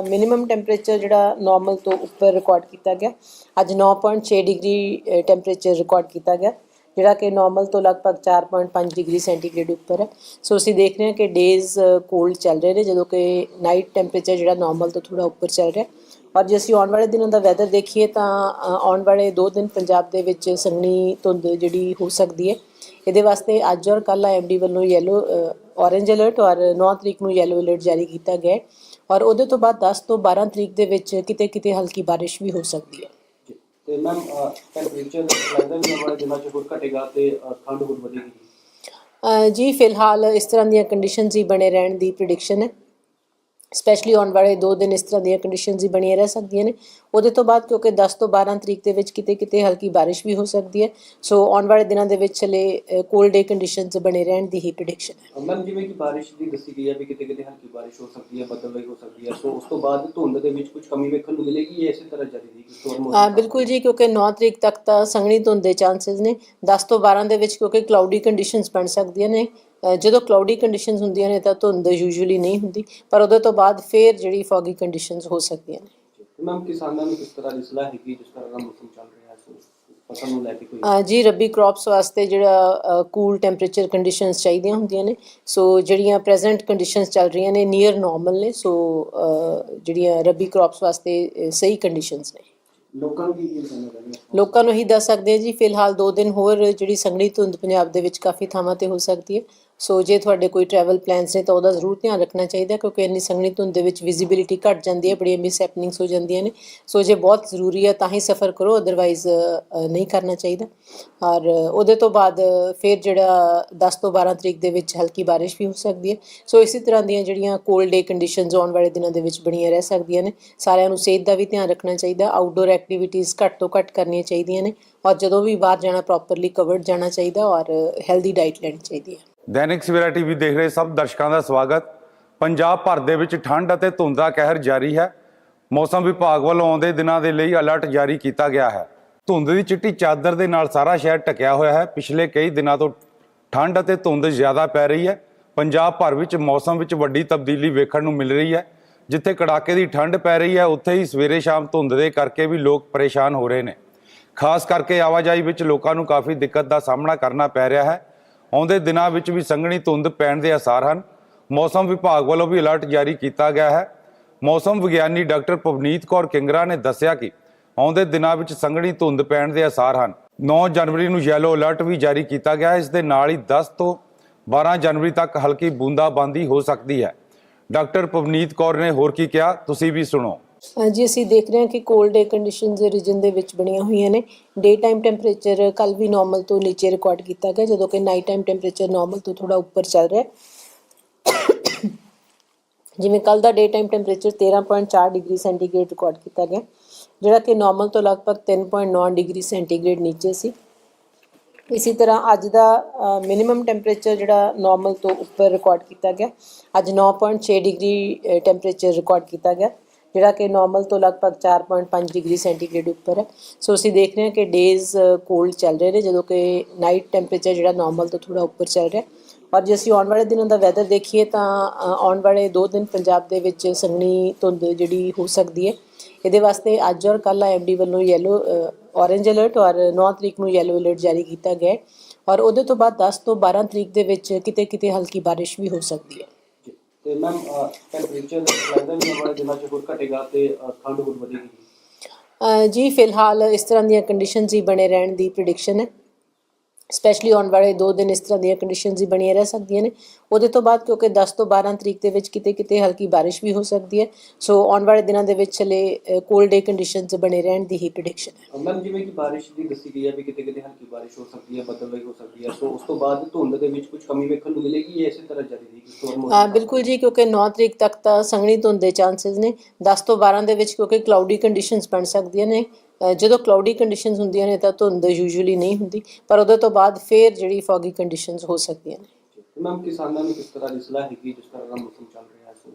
ਮਿਨੀਮਮ ਟੈਂਪਰੇਚਰ ਜਿਹੜਾ ਨਾਰਮਲ ਤੋਂ ਉੱਪਰ ਰਿਕਾਰਡ ਕੀਤਾ ਗਿਆ, ਅੱਜ 9.6 ਡਿਗਰੀ ਟੈਂਪਰੇਚਰ ਰਿਕਾਰਡ ਕੀਤਾ ਗਿਆ। ਜਿਹੜਾ ਕਿ ਨਾਰਮਲ ਤੋਂ ਲਗਭਗ 4.5 ਡਿਗਰੀ ਸੈਂਟੀਗ੍ਰੇਡ ਉੱਪਰ ਹੈ। ਸੋ ਅਸੀਂ ਦੇਖ ਰਹੇ ਹਾਂ ਕਿ ਡੇਜ਼ ਕੋਲਡ ਚੱਲ ਰਹੇ ਨੇ, ਜਦੋਂ ਕਿ ਨਾਈਟ ਟੈਂਪਰੇਚਰ ਜਿਹੜਾ ਨਾਰਮਲ ਤੋਂ ਥੋੜਾ ਉੱਪਰ ਚੱਲ ਰਿਹਾ ਔਰ ਜੇ ਅਸੀਂ ਆਉਣ ਵਾਲੇ ਦਿਨਾਂ ਦਾ ਵੈਦਰ ਦੇਖੀਏ ਤਾਂ ਆਉਣ ਵਾਲੇ 2 ਦਿਨ ਪੰਜਾਬ ਦੇ ਵਿੱਚ ਸੰਘਣੀ ਧੁੰਦ ਜਿਹੜੀ ਹੋ ਸਕਦੀ ਹੈ। ਇਹਦੇ ਵਾਸਤੇ ਅੱਜ ਔਰ ਕੱਲ ਆਈਐਮਡੀ ਵੱਲੋਂ ਯੈਲੋ ਔਰੇਂਜ ਅਲਰਟ ਔਰ 9 ਤਰੀਕ ਨੂੰ ਯੈਲੋ ਅਲਰਟ ਜਾਰੀ ਕੀਤਾ ਗਿਆ ਹੈ। ਔਰ ਉਹਦੇ ਤੋਂ ਬਾਅਦ 10 ਤੋਂ 12 ਤਰੀਕ ਦੇ ਵਿੱਚ ਕਿਤੇ ਕਿਤੇ ਹਲਕੀ ਬਾਰਿਸ਼ ਵੀ ਹੋ ਸਕਦੀ ਹੈ। ਤੇ ਮੈਮ ਟੈਂਪਰੇਚਰ ਲੱਗਦਾ ਵੀ ਆਉਣ ਵਾਲੇ ਦਿਨਾਂ 'ਚ ਹੋਰ ਘਟੇਗਾ ਤੇ ਅ, ਠੰਡ ਹੋਰ ਵਧੇਗੀ? ਜੀ ਫਿਲਹਾਲ ਇਸ ਤਰ੍ਹਾਂ ਦੀਆਂ ਕੰਡੀਸ਼ਨਸ ਹੀ ਬਣੇ ਰਹਿਣ ਦੀ ਪ੍ਰਿਡਿਕਸ਼ਨ ਹੈ। ਸਪੈਸ਼ਲੀ ਆਉਣ ਵਾਲੇ 2 ਦਿਨ ਇਸ ਤਰ੍ਹਾਂ ਦੀਆਂ ਕੰਡੀਸ਼ਨਸ ਹੀ ਬਣੀਆਂ ਰਹਿ ਸਕਦੀਆਂ ਨੇ। ਉਹਦੇ ਤੋਂ ਬਾਅਦ ਕਿਉਂਕਿ 10 ਤੋਂ 12 ਤਰੀਕ ਦੇ ਵਿੱਚ ਕਿਤੇ ਕਿਤੇ ਹਲਕੀ ਬਾਰਿਸ਼ ਵੀ ਹੋ ਸਕਦੀ ਹੈ। ਸੋ ਆਉਣ ਵਾਲੇ ਦਿਨਾਂ ਦੇ ਵਿੱਚ ਚਲੇ ਕੋਲਡ ਡੇ ਕੰਡੀਸ਼ਨਸ ਬਣੇ ਰਹਿਣ ਦੀ ਹੀ ਪ੍ਰਿਡਿਕਸ਼ਨ ਹੈ। ਮੈਮ ਜਿਵੇਂ ਕਿ ਬਾਰਿਸ਼ ਦੀ ਦੱਸੀ ਗਈ ਹੈ ਵੀ ਕਿਤੇ ਕਿਤੇ ਹਲਕੀ ਬਾਰਿਸ਼ ਹੋ ਸਕਦੀ ਹੈ ਬੱਦਲਵਾਈ ਹੋ ਸਕਦੀ ਹੈ। ਸੋ ਉਸ ਤੋਂ ਬਾਅਦ ਧੁੰਦ ਦੇ ਵਿੱਚ ਕੁਝ ਕਮੀ ਵੇਖਣ ਨੂੰ ਮਿਲੇਗੀ ਜਾਂ ਇਸੇ ਤਰ੍ਹਾਂ ਜਾਰੀ ਰਹੇਗੀ? ਸਟੋਰਮ ਹਾਂ ਬਿਲਕੁਲ ਜੀ ਕਿਉਂਕਿ 9 ਤਰੀਕ ਤੱਕ ਤਾਂ ਸੰਘਣੀ ਧੁੰਦ ਦੇ ਚਾਂਸਸ ਨੇ। 10 ਤੋਂ 12 ਦੇ ਵਿੱਚ ਕਿਉਂਕਿ ਕਲਾਉਡੀ ਕੰਡੀਸ਼ਨਸ ਬਣ ਸਕਦੀਆਂ ਨੇ। ਜਦੋਂ ਕਲਾਉਡੀ ਕੰਡੀਸ਼ਨਸ ਹੁੰਦੀਆਂ ਨੇ ਤਾਂ ਧੁੰਦ ਯੂਜੂਅਲੀ ਨਹੀਂ ਹੁੰਦੀ ਪਰ ਉਹਦੇ ਤੋਂ ਬਾਅਦ ਫੇਰ ਜਿਹੜੀ ਫੌਗੀ ਕੰਡੀਸ਼ਨਸ ਹੋ ਸਕਦੀਆਂ ਨੇ। ਮੈਮ ਕਿਸਾਨਾਂ ਨੂੰ ਕਿਸ ਤਰ੍ਹਾਂ ਦੀ ਸਲਾਹ ਹੈਗੀ ਜਿਸ ਤਰ੍ਹਾਂ ਦਾ ਮੌਸਮ ਚੱਲ ਰਿਹਾ ਹੈ ਸੋ ਫਸਲ ਨੂੰ ਲੈ ਕੇ ਕੋਈ ਜੀ ਰੱਬੀ ਕ੍ਰੌਪਸ ਵਾਸਤੇ ਜਿਹੜਾ ਕੂਲ ਟੈਂਪਰੇਚਰ ਕੰਡੀਸ਼ਨਸ ਚਾਹੀਦੀਆਂ ਹੁੰਦੀਆਂ ਨੇ। ਸੋ ਜਿਹੜੀਆਂ ਪ੍ਰੈਜ਼ੈਂਟ ਕੰਡੀਸ਼ਨਸ ਚੱਲ ਰਹੀਆਂ ਨੇ ਨੀਅਰ ਨਾਰਮਲ ਨੇ ਸੋ ਜਿਹੜੀਆਂ ਰੱਬੀ ਕ੍ਰੌਪਸ ਵਾਸਤੇ ਸਹੀ ਕੰਡੀਸ਼ਨਸ ਨੇ। ਲੋਕਾਂ ਨੂੰ ਕੀ ਲੋਕਾਂ ਨੂੰ ਹੀ ਦੱਸ ਸਕਦੇ ਆ ਜੀ ਫਿਲਹਾਲ 2 ਦਿਨ ਹੋਰ ਜਿਹੜੀ ਸੰਘਣੀ ਧੁੰਦ ਪੰਜਾਬ ਦੇ ਵਿੱਚ ਕਾਫੀ ਥਾਵਾਂ ਤੇ ਹੋ ਸਕਦੀ ਹੈ। ਸੋ ਜੇ ਤੁਹਾਡੇ ਕੋਈ ਟਰੈਵਲ ਪਲਾਨਸ ਨੇ ਤਾਂ ਉਹਦਾ ਜ਼ਰੂਰ ਧਿਆਨ ਰੱਖਣਾ ਚਾਹੀਦਾ ਕਿਉਂਕਿ ਇੰਨੀ ਸੰਘਣੀ ਧੁੰਦ ਦੇ ਵਿੱਚ ਵਿਜ਼ਿਬਿਲਿਟੀ ਘਟ ਜਾਂਦੀ ਹੈ, ਬੜੀਆਂ ਮਿਸ ਹੈਪਨਿੰਗਸ ਹੋ ਜਾਂਦੀਆਂ ਨੇ। ਸੋ ਜੇ ਬਹੁਤ ਜ਼ਰੂਰੀ ਹੈ ਤਾਂ ਹੀ ਸਫ਼ਰ ਕਰੋ ਅਦਰਵਾਈਜ਼ ਨਹੀਂ ਕਰਨਾ ਚਾਹੀਦਾ। ਔਰ ਉਹਦੇ ਤੋਂ ਬਾਅਦ ਫਿਰ ਜਿਹੜਾ 10 ਤੋਂ 12 ਤਰੀਕ ਦੇ ਵਿੱਚ ਹਲਕੀ ਬਾਰਿਸ਼ ਵੀ ਹੋ ਸਕਦੀ ਹੈ। ਸੋ ਇਸੇ ਤਰ੍ਹਾਂ ਦੀਆਂ ਜਿਹੜੀਆਂ ਕੋਲਡ ਡੇ ਕੰਡੀਸ਼ਨਸ ਆਉਣ ਵਾਲੇ ਦਿਨਾਂ ਦੇ ਵਿੱਚ ਬਣੀਆਂ ਰਹਿ ਸਕਦੀਆਂ ਨੇ। ਸਾਰਿਆਂ ਨੂੰ ਸਿਹਤ ਦਾ ਵੀ ਧਿਆਨ ਰੱਖਣਾ ਚਾਹੀਦਾ ਆਊਟਡੋਰ ਐਕਟੀਵਿਟੀਜ਼ ਘੱਟ ਤੋਂ ਘੱਟ ਕਰਨੀਆਂ ਚਾਹੀਦੀਆਂ ਨੇ। ਔਰ ਜਦੋਂ ਵੀ ਬਾਹਰ ਜਾਣਾ ਪ੍ਰੋਪਰਲੀ ਕਵਰਡ ਜਾਣਾ ਚਾਹੀਦਾ ਔਰ ਹੈਲਦੀ ਡਾਈਟ ਲੈਣੀ ਚਾਹੀਦੀ ਹੈ। ਦੈਨਿਕ ਸਵੇਰਾ ਟੀਵੀ ਦੇਖ ਰਹੇ ਸਭ ਦਰਸ਼ਕਾਂ ਦਾ ਸਵਾਗਤ। ਪੰਜਾਬ ਭਰ ਦੇ ਵਿੱਚ ਠੰਡ ਅਤੇ ਧੁੰਦ ਦਾ ਕਹਿਰ ਜਾਰੀ ਹੈ। ਮੌਸਮ ਵਿਭਾਗ ਵੱਲੋਂ ਆਉਂਦੇ ਦਿਨਾਂ ਦੇ ਲਈ ਅਲਰਟ ਜਾਰੀ ਕੀਤਾ ਗਿਆ ਹੈ। ਧੁੰਦ ਦੀ ਚਿੱਟੀ ਚਾਦਰ ਦੇ ਨਾਲ ਸਾਰਾ ਸ਼ਹਿਰ ਢਕਿਆ ਹੋਇਆ ਹੈ। ਪਿਛਲੇ ਕਈ ਦਿਨਾਂ ਤੋਂ ਠੰਡ ਅਤੇ ਧੁੰਦ ਜ਼ਿਆਦਾ ਪੈ ਰਹੀ ਹੈ। ਪੰਜਾਬ ਭਰ ਵਿੱਚ ਮੌਸਮ ਵਿੱਚ ਵੱਡੀ ਤਬਦੀਲੀ ਵੇਖਣ ਨੂੰ ਮਿਲ ਰਹੀ ਹੈ। ਜਿੱਥੇ ਕੜਾਕੇ ਦੀ ਠੰਡ ਪੈ ਰਹੀ ਹੈ, ਉੱਥੇ ਹੀ ਸਵੇਰੇ ਸ਼ਾਮ ਧੁੰਦ ਦੇ ਕਰਕੇ ਵੀ ਲੋਕ ਪਰੇਸ਼ਾਨ ਹੋ ਰਹੇ ਨੇ। ਖਾਸ ਕਰਕੇ ਆਵਾਜਾਈ ਵਿੱਚ ਲੋਕਾਂ ਨੂੰ ਕਾਫੀ ਦਿੱਕਤ ਦਾ ਸਾਹਮਣਾ ਕਰਨਾ ਪੈ ਰਿਹਾ ਹੈ। ਆਉਂਦੇ ਦਿਨਾਂ ਵਿੱਚ ਵੀ ਸੰਘਣੀ ਧੁੰਦ ਪੈਣ ਦੇ ਆਸਾਰ ਹਨ। ਮੌਸਮ ਵਿਭਾਗ ਵੱਲੋਂ ਵੀ ਅਲਰਟ ਜਾਰੀ ਕੀਤਾ ਗਿਆ ਹੈ। ਮੌਸਮ ਵਿਗਿਆਨੀ ਡਾਕਟਰ ਪਵਨੀਤ ਕੌਰ ਕਿੰਗਰਾ ਨੇ ਦੱਸਿਆ ਕਿ ਆਉਂਦੇ ਦਿਨਾਂ ਵਿੱਚ ਸੰਘਣੀ ਧੁੰਦ ਪੈਣ ਦੇ ਆਸਾਰ ਹਨ। 9 ਜਨਵਰੀ ਨੂੰ ਯੈਲੋ ਅਲਰਟ ਵੀ ਜਾਰੀ ਕੀਤਾ ਗਿਆ। ਹੈ ਇਸ ਦੇ ਨਾਲ ਹੀ 10 ਤੋਂ 12 ਜਨਵਰੀ ਤੱਕ ਹਲਕੀ ਬੂੰਦਾਬਾਂਦੀ ਹੋ ਸਕਦੀ ਹੈ। ਡਾਕਟਰ ਪਵਨੀਤ ਕੌਰ ਨੇ ਹੋਰ ਕੀ ਕਿਹਾ, ਤੁਸੀਂ ਵੀ ਸੁਣੋ। ਹਾਂਜੀ, ਅਸੀਂ ਦੇਖ ਰਹੇ ਹਾਂ ਕਿ ਕੋਲਡ ਏਅਰ ਕੰਡੀਸ਼ਨਸ ਰੀਜਨ ਦੇ ਵਿੱਚ ਬਣੀਆਂ ਹੋਈਆਂ ਨੇ। ਡੇ ਟਾਈਮ ਟੈਂਪਰੇਚਰ ਕੱਲ ਵੀ ਨਾਰਮਲ ਤੋਂ ਨੀਚੇ ਰਿਕਾਰਡ ਕੀਤਾ ਗਿਆ, ਜਦੋਂ ਕਿ ਨਾਈਟ ਟਾਈਮ ਟੈਂਪਰੇਚਰ ਨਾਰਮਲ ਤੋਂ ਥੋੜਾ ਉੱਪਰ ਚੱਲ ਰਿਹਾ ਹੈ। ਜਿਵੇਂ ਕੱਲ ਦਾ day time temperature 13.4 degree centigrade record ਕੀਤਾ ਗਿਆ, ਜਿਹੜਾ ਕਿ ਨਾਰਮਲ ਤੋਂ ਲਗਭਗ 3.9 ਡਿਗਰੀ ਸੈਂਟੀਗ੍ਰੇਡ ਨੀਚੇ ਸੀ। ਇਸੇ ਤਰ੍ਹਾਂ ਅੱਜ ਦਾ ਮਿਨੀਮਮ ਟੈਂਪਰੇਚਰ ਜਿਹੜਾ ਨਾਰਮਲ ਤੋਂ ਉੱਪਰ ਰਿਕਾਰਡ ਕੀਤਾ ਗਿਆ, ਅੱਜ 9.6 ਡਿਗਰੀ ਟੈਂਪਰੇਚਰ ਰਿਕਾਰਡ ਕੀਤਾ ਗਿਆ। ਜਿਹੜਾ ਕਿ ਨਾਰਮਲ ਤੋਂ ਲਗਭਗ 4.5 ਡਿਗਰੀ ਸੈਂਟੀਗ੍ਰੇਡ ਉੱਪਰ ਹੈ। ਸੋ ਅਸੀਂ ਦੇਖ ਰਹੇ ਹਾਂ ਕਿ ਡੇਜ਼ ਕੋਲਡ ਚੱਲ ਰਹੇ ਨੇ, ਜਦੋਂ ਕਿ ਨਾਈਟ ਟੈਂਪਰੇਚਰ ਜਿਹੜਾ ਨਾਰਮਲ ਤੋਂ ਥੋੜਾ ਉੱਪਰ ਚੱਲ ਰਿਹਾ ਔਰ ਜੇ ਅਸੀਂ ਆਉਣ ਵਾਲੇ ਦਿਨਾਂ ਦਾ ਵੈਦਰ ਦੇਖੀਏ ਤਾਂ ਆਉਣ ਵਾਲੇ 2 ਦਿਨ ਪੰਜਾਬ ਦੇ ਵਿੱਚ ਸੰਘਣੀ ਧੁੰਦ ਜਿਹੜੀ ਹੋ ਸਕਦੀ ਹੈ। ਇਹਦੇ ਵਾਸਤੇ ਅੱਜ ਔਰ ਕੱਲ ਆਈਐਮਡੀ ਵੱਲੋਂ ਯੈਲੋ ਔਰੇਂਜ ਅਲਰਟ ਔਰ 9 ਤਰੀਕ ਨੂੰ ਯੈਲੋ ਅਲਰਟ ਜਾਰੀ ਕੀਤਾ ਗਿਆ ਹੈ। ਔਰ ਉਹਦੇ ਤੋਂ ਬਾਅਦ 10 ਤੋਂ 12 ਤਰੀਕ ਦੇ ਵਿੱਚ ਕਿਤੇ ਕਿਤੇ ਹਲਕੀ ਬਾਰਿਸ਼ ਵੀ ਹੋ ਸਕਦੀ ਹੈ। ਤੇ ਮੈਮ ਟੈਂਪਰੇਚਰ ਲੱਗਦਾ ਵੀ ਆਉਣ ਵਾਲੇ ਦਿਨਾਂ 'ਚ ਹੋਰ ਘਟੇਗਾ ਤੇ ਅ, ਠੰਡ ਹੋਰ ਵਧੇਗੀ? ਅ, ਜੀ ਫਿਲਹਾਲ ਇਸ ਤਰ੍ਹਾਂ ਦੀਆਂ ਕੰਡੀਸ਼ਨਸ ਹੀ ਬਣੇ ਰਹਿਣ ਦੀ ਪ੍ਰੈਡਿਕਸ਼ਨ ਹੈ। ਸਪੈਸ਼ਲੀ ਆਉਣ ਵਾਲੇ 2 ਦਿਨ ਇਸ ਤਰ੍ਹਾਂ ਦੀਆਂ ਕੰਡੀਸ਼ਨਸ ਹੀ ਬਣੀਆਂ ਰਹਿ ਸਕਦੀਆਂ ਨੇ। ਉਹਦੇ ਤੋਂ ਬਾਅਦ ਕਿਉਂਕਿ 10 ਤੋਂ 12 ਤਰੀਕ ਦੇ ਵਿੱਚ ਕਿਤੇ ਕਿਤੇ ਹਲਕੀ ਬਾਰਿਸ਼ ਵੀ ਹੋ ਸਕਦੀ ਹੈ। ਸੋ ਆਉਣ ਵਾਲੇ ਦਿਨਾਂ ਦੇ ਵਿੱਚ ਚਲੇ ਕੋਲਡ ਡੇ ਕੰਡੀਸ਼ਨਸ ਬਣੇ ਰਹਿਣ ਦੀ ਹੀ ਪ੍ਰੈਡਿਕਸ਼ਨ ਹੈ। ਮੈਮ ਜਿਵੇਂ ਕਿ ਬਾਰਿਸ਼ ਦੀ ਦੱਸੀ ਗਈ ਹੈ ਵੀ ਕਿਤੇ ਕਿਤੇ ਹਲਕੀ ਬਾਰਿਸ਼ ਹੋ ਸਕਦੀ ਹੈ ਬੱਦਲਵਾਈ ਹੋ ਸਕਦੀ ਹੈ। ਸੋ ਉਸ ਤੋਂ ਬਾਅਦ ਧੁੰਦ ਦੇ ਵਿੱਚ ਕੁਝ ਕਮੀ ਵੇਖਣ ਨੂੰ ਮਿਲੇਗੀ ਇਹ ਇਸੇ ਤਰ੍ਹਾਂ ਜਾਰੀ ਰਹੇਗੀ ਅ, ਬਿਲਕੁਲ ਜੀ ਕਿਉਂਕਿ 9 ਤਰੀਕ ਤੱਕ ਤਾਂ ਸੰਘਣੀ ਧੁੰਦ ਦੇ ਚਾਂਸਸ ਨੇ। 10 ਤੋਂ 12 ਦੇ ਵਿੱਚ ਕਿਉਂਕਿ ਕਲਾਉਡੀ ਕੰਡੀਸ਼ਨਸ ਬਣ ਸਕਦੀਆਂ ਨੇ। ਜਦੋਂ ਕਲਾਉਡੀ ਕੰਡੀਸ਼ਨਸ ਹੁੰਦੀਆਂ ਨੇ ਤਾਂ ਧੁੰਦ ਯੂਜੂਅਲੀ ਨਹੀਂ ਹੁੰਦੀ ਪਰ ਉਹਦੇ ਤੋਂ ਬਾਅਦ ਫੇਰ ਜਿਹੜੀ ਫੌਗੀ ਕੰਡੀਸ਼ਨਸ ਹੋ ਸਕਦੀਆਂ ਨੇ। ਮੈਮ ਕਿਸਾਨਾਂ ਨੂੰ ਕਿਸ ਤਰ੍ਹਾਂ ਦੀ ਸਲਾਹ ਹੈਗੀ ਜਿਸ ਤਰ੍ਹਾਂ ਦਾ ਮੌਸਮ ਚੱਲ ਰਿਹਾ ਹੈ ਸੋ